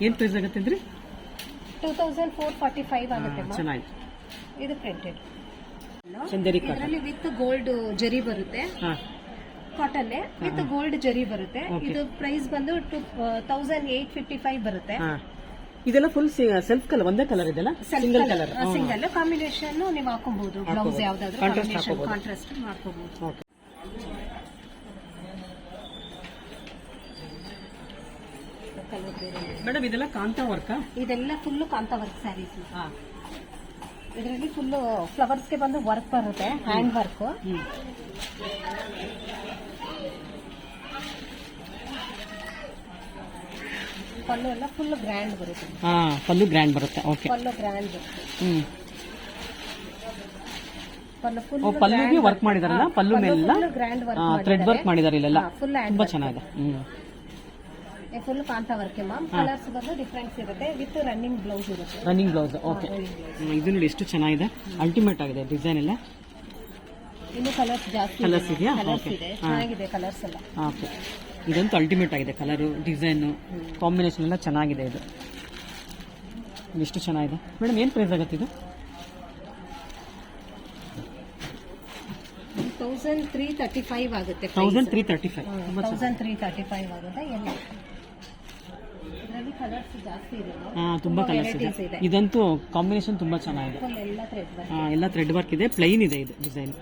Speaker 1: ಏನ್ ಪ್ರೈಸ್ ಆಗುತ್ತೆ ಅಂದ್ರೆ
Speaker 2: two thousand four forty five ಆಗುತ್ತೆ ಮ್ಯಾಮ್
Speaker 1: ಚೆನ್ನಾಗಿದೆ.
Speaker 2: ಇದು ಪ್ರಿಂಟೆಡ್
Speaker 1: ಚಂದೇರಿ ಕಾಟನ್
Speaker 2: ಇದರಲ್ಲಿ ವಿತ್ ಗೋಲ್ಡ್ ಜರಿ ಬರುತ್ತೆ.
Speaker 1: ಹಾ.
Speaker 2: ಕಾಟನ್ ವಿತ್ ಗೋಲ್ಡ್ ಜರಿ ಬರುತ್ತೆ.
Speaker 1: Okay.
Speaker 2: ಇದು ಪ್ರೈಸ್ ಬಂದು two thousand eight fifty five ಬರುತ್ತೆ.
Speaker 1: ಹಾ. ಇದೆಲ್ಲ ಫುಲ್ ಸೆಲ್ಫ್ ಕಲರ್ ಒಂದೇ ಕಲರ್ ಇದೆಲ್ಲ ಸಿಂಗಲ್ ಕಲರ್
Speaker 2: ಸಿಂಗಲ್ ಕಾಂಬಿನೇಷನ್ ನೀವು ಹಾಕೊಬಹುದು ಬ್ಲೌಸ್. ಯಾವ್ದಾದ್ರು
Speaker 1: Contrast
Speaker 2: ಕಾಂಬಿನೇಷನ್
Speaker 1: ಹಾಕ್ಕೊಬೋದು.
Speaker 2: ಕಾಂಟ್ರಾಸ್ಟ್ ಮಾಡ್ಕೋಬಹುದು
Speaker 1: ಓಕೆ ಮೇಡಮ್ ಇದೆಲ್ಲ ಕಾಂತಾ ವರ್ಕ್
Speaker 2: ಇದೆಲ್ಲ ಫುಲ್ ಕಾಂತ ವರ್ಕ್ ಸ್ಯಾರೀಸ್
Speaker 1: ಹಾ.
Speaker 2: ಇದರಲ್ಲಿ ಫುಲ್ ಫ್ಲವರ್ಸ್ಗೆ ಬಂದು ವರ್ಕ್ ಬರುತ್ತೆ ಹ್ಯಾಂಡ್ ವರ್ಕ್ ಪಲ್ಲು ಎಲ್ಲ ಫುಲ್ ಗ್ರ್ಯಾಂಡ್ ಬರುತ್ತೆ.
Speaker 1: ಹಾ ಪಲ್ಲು ಗ್ರ್ಯಾಂಡ್ ಬರುತ್ತೆ ಓಕೆ
Speaker 2: ಪಲ್ಲು ಗ್ರ್ಯಾಂಡ್ ಬರುತ್ತೆ
Speaker 1: ಹ್ಮ್.
Speaker 2: ಪಲ್ಲು ಫುಲ್
Speaker 1: ಓ ಪಲ್ಲುಗೆ ವರ್ಕ್ ಮಾಡಿದಾರಲ್ಲ? ಪಲ್ಲು ಮೇಲೆಲ್ಲ?
Speaker 2: ಗ್ರ್ಯಾಂಡ್ ವರ್ಕ್
Speaker 1: ಥ್ರೆಡ್ ವರ್ಕ್ ಮಾಡಿದಾರೆ ಇಲ್ಲೆಲ್ಲ?
Speaker 2: ಫುಲ್
Speaker 1: ತುಂಬಾ ಚೆನ್ನಾಗಿದೆ. ಹ್ಮ್.
Speaker 2: Full kantha work ma'am colours ಬಂದು ಡಿಫ್ರೆನ್ಸ್ ಇರುತ್ತೆ ವಿತ್ ರನ್ನಿಂಗ್ ಬ್ಲೌಸ್ ಇರುತ್ತೆ.
Speaker 1: ರನ್ನಿಂಗ್ ಬ್ಲೌಸ್ ಓಕೆ ಇದು ನೋಡಿ ಎಷ್ಟು ಚೆನ್ನಾಗಿದೆ? ಅಲ್ಟಿಮೇಟ್ ಆಗಿದೆ ಡಿಸೈನ್ ಎಲ್ಲ?
Speaker 2: ಇನ್ನು ಕಲರ್ಸ್ ಜಾಸ್ತಿ
Speaker 1: ಕಲರ್ಸ್ ಇದೆಯಾ?
Speaker 2: ಕಲರ್ಸ್. ಇದೆ. ಚೆನ್ನಾಗಿದೆ ಕಲರ್ಸ್ ಎಲ್ಲ.
Speaker 1: ಓಕೆ ಇದಂತೂ ಅಲ್ಟಿಮೇಟ್ ಆಗಿದೆ ಕಲರು ಡಿಸೈನು ಕಾಂಬಿನೇಷನ್ ಎಲ್ಲ ಚೆನ್ನಾಗಿದೆ ಇದು. ಎಷ್ಟು ಚೆನ್ನಾಗಿದೆ? ಮೇಡಮ್ ಏನು ಪ್ರೈಸ್ ಆಗುತ್ತೆ ಇದು?
Speaker 2: ತೌಸಂಡ್ ತ್ರೀ ತರ್ಟಿ ಫೈವ್ ಆಗುತ್ತೆ
Speaker 1: thousand three thirty five
Speaker 2: thousand three thirty five ಆಗುತ್ತೆ. ಎಲ್ಲ? ಕಲರ್ಸ್ ಜಾಸ್ತಿ ಇದೆ
Speaker 1: ಹಾಂ ತುಂಬ ಕಲರ್ಸ್ ಇದೆ.
Speaker 2: ಇದೆ.
Speaker 1: ಇದಂತೂ ಕಾಂಬಿನೇಷನ್ ತುಂಬ ಚೆನ್ನಾಗಿದೆ.
Speaker 2: ಎಲ್ಲ ಥ್ರೆಡ್ ವರ್ಕ್
Speaker 1: ಆ, ಎಲ್ಲ ಥ್ರೆಡ್ ವರ್ಕ್ ಇದೆ. ಪ್ಲೈನ್ ಇದೆ ಇದು ಡಿಸೈನ್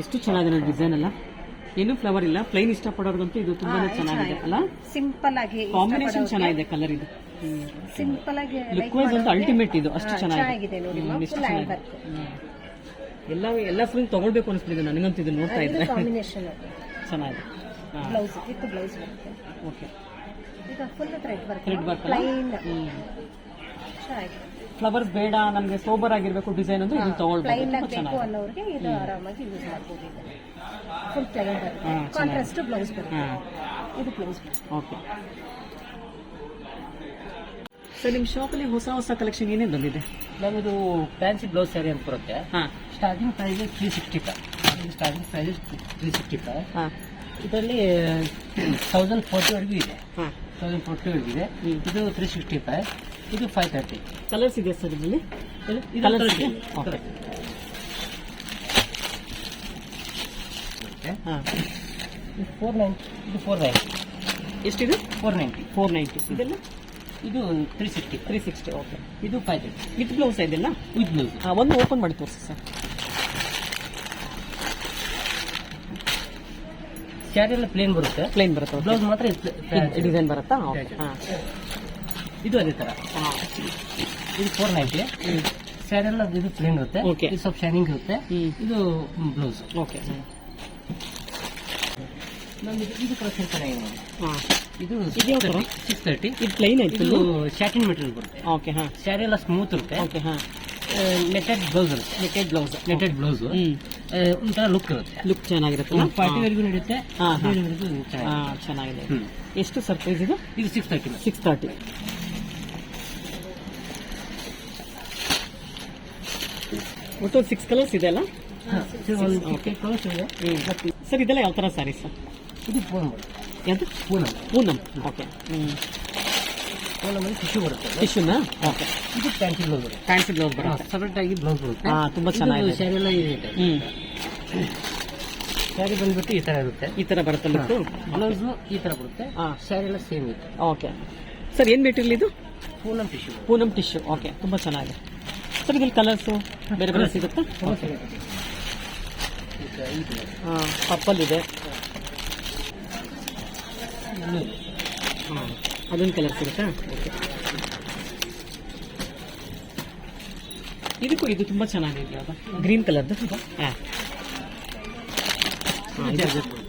Speaker 1: ಎಷ್ಟು ಚೆನ್ನಾಗಿದೆ ಡಿಸೈನ್ ಎಲ್ಲ. ಏನು ಫ್ಲವರ್ ಇಲ್ಲ. ಪ್ಲೈನ್ ಇಷ್ಟಪಡೋರ್ಗಂತೂ ಇದು ತುಂಬಾನೇ ಚೆನ್ನಾಗಿದೆ ಅಲ್ಲ?
Speaker 2: ಸಿಂಪಲ್ ಆಗಿ
Speaker 1: ಕಾಂಬಿನೇಷನ್ ಚೆನ್ನಾಗಿದೆ ಕಲರ್ ಇದು.
Speaker 2: ಸಿಂಪಲ್ ಆಗಿ
Speaker 1: ಲುಕ್ ವೈಸ್ ಅಂತೂ ಅಲ್ಟಿಮೇಟ್ ಇದು. ಅಷ್ಟು ಚೆನ್ನಾಗಿದೆ. ಎಷ್ಟು ಚೆನ್ನಾಗಿದೆ. ಎಲ್ಲ ಎಲ್ಲ ಫುಲ್ ತಗೊಳ್ಬೇಕು ಅನಿಸ್ತಿದೆ ನನಗಂತೂ ಇದು ನೋಡ್ತಾ
Speaker 2: ಇದು
Speaker 1: ಇದ್ರೆ.
Speaker 2: ಕಾಂಬಿನೇಷನ್
Speaker 1: ಚೆನ್ನಾಗಿದೆ.
Speaker 2: ಬ್ಲೌಸ್ ವಿತ್ ಬ್ಲೌಸ್ ಬರುತ್ತೆ.
Speaker 1: ಓಕೆ.
Speaker 2: ಇದು full thread work
Speaker 1: thread work
Speaker 2: plain ಚೆನ್ನಾಗಿದೆ.
Speaker 1: ಫ್ಲವರ್ಸ್ ಬೇಡ ನಮಗೆ ಸೋಬರ್ ಆಗಿರಬೇಕು ಡಿಸೈನ್ ಅಂದ್ರೆ ಇದು ತಗೊಳ್ಬೋದು.
Speaker 2: ಬೇಕು ಅನ್ನೋರಿಗೆ ಇದು ಆರಾಮಾಗಿ ಯೂಸ್ ಮಾಡ್ಬೋದು ಇದು ಫುಲ್ ಪ್ಲೈನ್ ಕಾಂಟ್ರಾಸ್ಟ್ ಬ್ಲೌಸ್ ಬರುತ್ತೆ.
Speaker 1: ಹಾಂ.
Speaker 2: ಇದು ಬ್ಲೌಸ್
Speaker 1: ಓಕೆ. ಸರ್ ನಿಮ್ಮ ಶಾಪಲ್ಲಿ ಹೊಸ ಹೊಸ ಕಲೆಕ್ಷನ್ ಏನೇನು ಬಂದಿದೆ?
Speaker 3: ನಮ್ಮದು ಫ್ಯಾನ್ಸಿ ಬ್ಲೌಸ್ ಸ್ಯಾರಿ ಅಂತ ಬರುತ್ತೆ.
Speaker 1: ಹಾಂ.
Speaker 3: Starting price three sixty five starting price three sixty five
Speaker 1: ಹಾಂ.
Speaker 3: ಇದರಲ್ಲಿ ತೌಸಂಡ್ ಫೋರ್ಟಿವರೆಗೂ ಇದೆ.
Speaker 1: ಹಾಂ.
Speaker 3: ತೌಸಂಡ್ ಫೋರ್ಟಿವರೆಗೂ ಇದೆ. ಇದು ತ್ರೀ ಸಿಕ್ಸ್ಟಿ ಫೈವ್ ಇದು ಫೈವ್ ತರ್ಟಿ
Speaker 1: ಕಲರ್ಸ್ ಇದೆ ಸರ್ ಇದರಲ್ಲಿ colours ಇದೆ?
Speaker 3: Correct.
Speaker 1: ಹಾಂ.
Speaker 3: ಇದು ಫೋರ್ ನೈಂಟಿ ಇದು ಫೋರ್ ನೈಂಟಿ
Speaker 1: ಎಷ್ಟಿದೆ?
Speaker 3: ಫೋರ್ ನೈಂಟಿ
Speaker 1: ಫೋರ್ ನೈಂಟಿ ಇದೆಲ್ಲ?
Speaker 3: ಇದು three sixty
Speaker 1: three sixty okay
Speaker 3: ಇದು ಫೈವ್ ತರ್ಟಿ
Speaker 1: ವಿತ್ ಬ್ಲೌಸ್ ಇದೆಲ್ಲ?
Speaker 3: ವಿತ್ ಬ್ಲೌಸ್
Speaker 1: ಹಾಂ ಒಂದು ಓಪನ್ ಮಾಡಿ ತೋರಿಸಿ ಸರ್
Speaker 3: ಸ್ಯಾರಿ ಎಲ್ಲ ಪ್ಲೇನ್ ಬರುತ್ತೆ.
Speaker 1: ಪ್ಲೇನ್ ಬರುತ್ತೆ
Speaker 3: ಬ್ಲೌಸ್ ಮಾತ್ರ
Speaker 1: ಡಿಸೈನ್ ಬರುತ್ತಾ?
Speaker 3: ಇದು ಅದೇ
Speaker 1: ತರ.
Speaker 3: ಇದು ಫೋರ್ ನೈಂಟಿ ಸ್ಯಾರಿ ಎಲ್ಲ ಇದು ಪ್ಲೇನ್ ಇರುತ್ತೆ. ಇದು ಸ್ವಲ್ಪ ಶೈನಿಂಗ್ ಇರುತ್ತೆ. ಇದು ಬ್ಲೌಸ್
Speaker 1: ಓಕೆ
Speaker 3: ನಮ್ದು ಇದು ಕಲೆಕ್ಷನ್ ಚೆನ್ನಾಗಿದೆ ಇದು? ಸಿಕ್ಸ್ ತರ್ಟಿ
Speaker 1: ಇದು ಪ್ಲೈನ್
Speaker 3: ಇದು ಸ್ಯಾಟಿನ್ ಮೆಟೀರಿಯಲ್ ಬರುತ್ತೆ.
Speaker 1: ಓಕೆ ಹಾಂ.
Speaker 3: ಸ್ಯಾರಿ ಎಲ್ಲ ಸ್ಮೂತ್ ಇರುತ್ತೆ.
Speaker 1: ಓಕೆ ಹಾಂ.
Speaker 3: ನೆಟೆಡ್ ಬ್ಲೌಸ್ ಇರುತ್ತೆ.
Speaker 1: ನೆಟೆಡ್ ಬ್ಲೌಸ್
Speaker 3: ನೆಟೆಡ್ ಬ್ಲೌಸ್ ಒಂಥರ ಲುಕ್ ಇರುತ್ತೆ.
Speaker 1: ಲುಕ್ ಚೆನ್ನಾಗಿರುತ್ತೆ
Speaker 3: ಪಾರ್ಟಿವರೆಗೂ ನಡೆಯುತ್ತೆ
Speaker 1: ಹಾ, ಹಾ.
Speaker 3: ಬೇರೆಯವರೆಗೂ ಚೆನ್ನಾಗಿದೆ.
Speaker 1: ಎಷ್ಟು ಸರ್ಪ್ರೈಸ್ ಇದು?
Speaker 3: ಇದು ಸಿಕ್ಸ್ ತರ್ಟಿ
Speaker 1: ಸಿಕ್ಸ್ ತರ್ಟಿ ಒಟ್ಟು ಸಿಕ್ಸ್ ಕಲರ್ಸ್ ಇದೆ ಅಲ್ಲ?
Speaker 3: ಒಂದು ಕಲರ್ಸ್ ಇದೆ.
Speaker 1: ಸರ್ ಇದೆಲ್ಲ ಯಾವ ಥರ ಸರ್?
Speaker 3: ಇದು ಪೂನಮ್
Speaker 1: ಯಾವುದು?
Speaker 3: ಪೂನಮ್
Speaker 1: ಪೂನಮ್ ಓಕೆ ಹ್ಞೂ
Speaker 3: ಪೂನಮಲ್ಲಿ ಟಿಶ್ಯೂ ಬರುತ್ತೆ.
Speaker 1: ಟಿಶ್ಯೂನಾ ಓಕೆ
Speaker 3: ಇದು ಪ್ಯಾಂಟಿ ಬ್ಲೌಸ್ ಬರುತ್ತೆ.
Speaker 1: ಫ್ಯಾನ್ಸಿ ಬ್ಲೌಸ್ ಬರುತ್ತೆ.
Speaker 3: ಸಪ್ರೇಟ್ ಆಗಿ ಬ್ಲೌಸ್ ಬರುತ್ತೆ.
Speaker 1: ಹಾಂ ತುಂಬ ಚೆನ್ನಾಗಿದೆ.
Speaker 3: ಸ್ಯಾರಿ ಎಲ್ಲ ಇದೆ
Speaker 1: ಹ್ಞೂ
Speaker 3: ಸ್ಯಾರಿ ಬಂದ್ಬಿಟ್ಟು ಈ ಥರ ಇರುತ್ತೆ.
Speaker 1: ಈ ಥರ ಬರುತ್ತೆ ಮತ್ತು
Speaker 3: ಬ್ಲೌಸು ಈ ಥರ ಬರುತ್ತೆ.
Speaker 1: ಹಾಂ.
Speaker 3: ಸ್ಯಾರಿ ಎಲ್ಲ ಸೇಮ್ ಇದೆ.
Speaker 1: ಓಕೆ ಸರ್ ಏನು ಮೆಟೀರಿಯಲ್ ಇದು?
Speaker 3: Poonam tissue
Speaker 1: Poonam tissue okay ತುಂಬ ಚೆನ್ನಾಗಿದೆ. ಸರ್ ಇದ್ರಲ್ಲಿ ಕಲರ್ಸು ಬೇರೆ ಬೇರೆ ಸಿಗುತ್ತಾ? ಓಕೆ
Speaker 3: ಕಲರ್
Speaker 1: ಪರ್ಪಲ್ ಇದೆ. ಹಾಂ. ಅದೊಂದು ಕಲರ್ ಸಿಗುತ್ತಾ? ಓಕೆ ಇದಕ್ಕೂ ಇದು ತುಂಬ ಚೆನ್ನಾಗಿದೆ ಅದು? ಗ್ರೀನ್ ಕಲರ್ದು ಹಾಂ.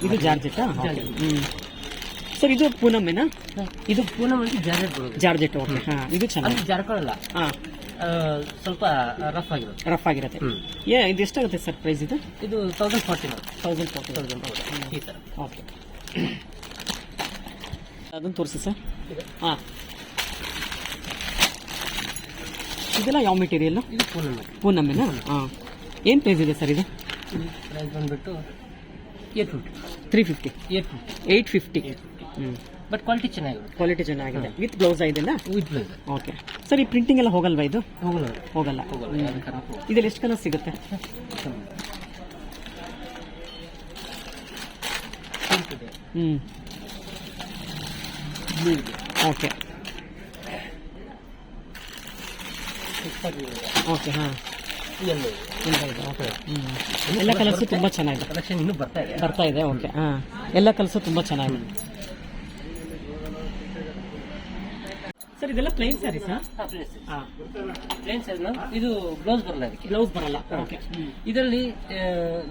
Speaker 1: ಇದು ಜಾರ್ಜೆಟ್ಟಾ
Speaker 3: ಜಾರ್ಜೆಟ್.
Speaker 1: ಹ್ಞೂ ಸರ್ ಇದು ಪೂನಮ್ಮೇನಾ?
Speaker 3: ಇದು ಪೂನಮ್ ಅಂತ ಜಾರ್ಜೆಟ್
Speaker 1: ಜಾರ್ಜೆಟ್ ಓಕೆ ಹಾಂ ಇದು ಚೆನ್ನಾಗಿ.
Speaker 3: ಜಾರ್ಕೊಳ್ಳಲ್ಲ.
Speaker 1: ಹಾಂ.
Speaker 3: ಸ್ವಲ್ಪ ರಫ್ ಆಗಿರುತ್ತೆ.
Speaker 1: ರಫ್ ಆಗಿರುತ್ತೆ. ಏ ಇದು ಎಷ್ಟಾಗುತ್ತೆ ಸರ್ ಪ್ರೈಸ್ ಇದು?
Speaker 3: ಇದು thousand forty
Speaker 1: thousand forty
Speaker 3: thousand
Speaker 1: okay ಅದನ್ನು ತೋರಿಸಿ ಸರ್. ಹಾಂ. ಇದೆಲ್ಲ ಯಾವ ಮೆಟೀರಿಯಲ್
Speaker 3: ಇದು ಪೂನಮ್
Speaker 1: ಪೂನಮ್ಮೇನಾ ಹಾಂ. ಏನು ಪ್ರೈಸ್ ಇದೆ ಸರ್ ಇದು?
Speaker 3: ಪ್ರೈಸ್ ಬಂದ್ಬಿಟ್ಟು eight fifty
Speaker 1: three fifty
Speaker 3: eight fifty
Speaker 1: eight fifty ಹ್ಞೂ
Speaker 3: ಬಟ್ ಕ್ವಾಲಿಟಿ ಚೆನ್ನಾಗಿದೆ.
Speaker 1: ಕ್ವಾಲಿಟಿ ಚೆನ್ನಾಗಿದೆ ವಿತ್ ಬ್ಲೌಸ್ ಇದೆಲ್ಲ?
Speaker 3: ವಿತ್ ಬ್ಲೌಸ್
Speaker 1: ಓಕೆ ಸರ್ ಈ ಪ್ರಿಂಟಿಂಗ್ ಎಲ್ಲ ಹೋಗಲ್ವಾ ಇದು?
Speaker 3: ಹೋಗಲ್ಲ.
Speaker 1: ಹೋಗಲ್ಲ. ಇದರಲ್ಲಿ ಎಷ್ಟು ಕಲರ್ ಸಿಗುತ್ತೆ? ಹ್ಞೂ
Speaker 3: ಬ್ಲೂ ಇದೆ
Speaker 1: ಓಕೆ ಓಕೆ ಹಾಂ
Speaker 3: ಯೆಲ್ಲೋ ಇದೆ
Speaker 1: ಓಕೆ ಹ್ಞೂ ಎಲ್ಲ ಕಲರ್ಸು ತುಂಬ ಚೆನ್ನಾಗಿದೆ.
Speaker 3: ಕಲೆಕ್ಷನ್ ಇನ್ನೂ ಬರ್ತಾ ಇದೆ.
Speaker 1: ಬರ್ತಾ ಇದೆ ಓಕೆ ಹಾಂ. ಎಲ್ಲ ಕಲರ್ಸು ತುಂಬ ಚೆನ್ನಾಗಿದೆ. ಸರ್ ಇದೆಲ್ಲ ಪ್ಲೈನ್ ಸ್ಯಾರಿ ಸರ್ ಹಾಂ
Speaker 3: ಪ್ಲೇನ್ ಸೈಜ್ ಇದು ಬ್ಲೌಸ್ ಬರಲ್ಲ ಅದಕ್ಕೆ.
Speaker 1: ಬ್ಲೌಸ್ ಬರಲ್ಲ. ಓಕೆ
Speaker 3: ಇದರಲ್ಲಿ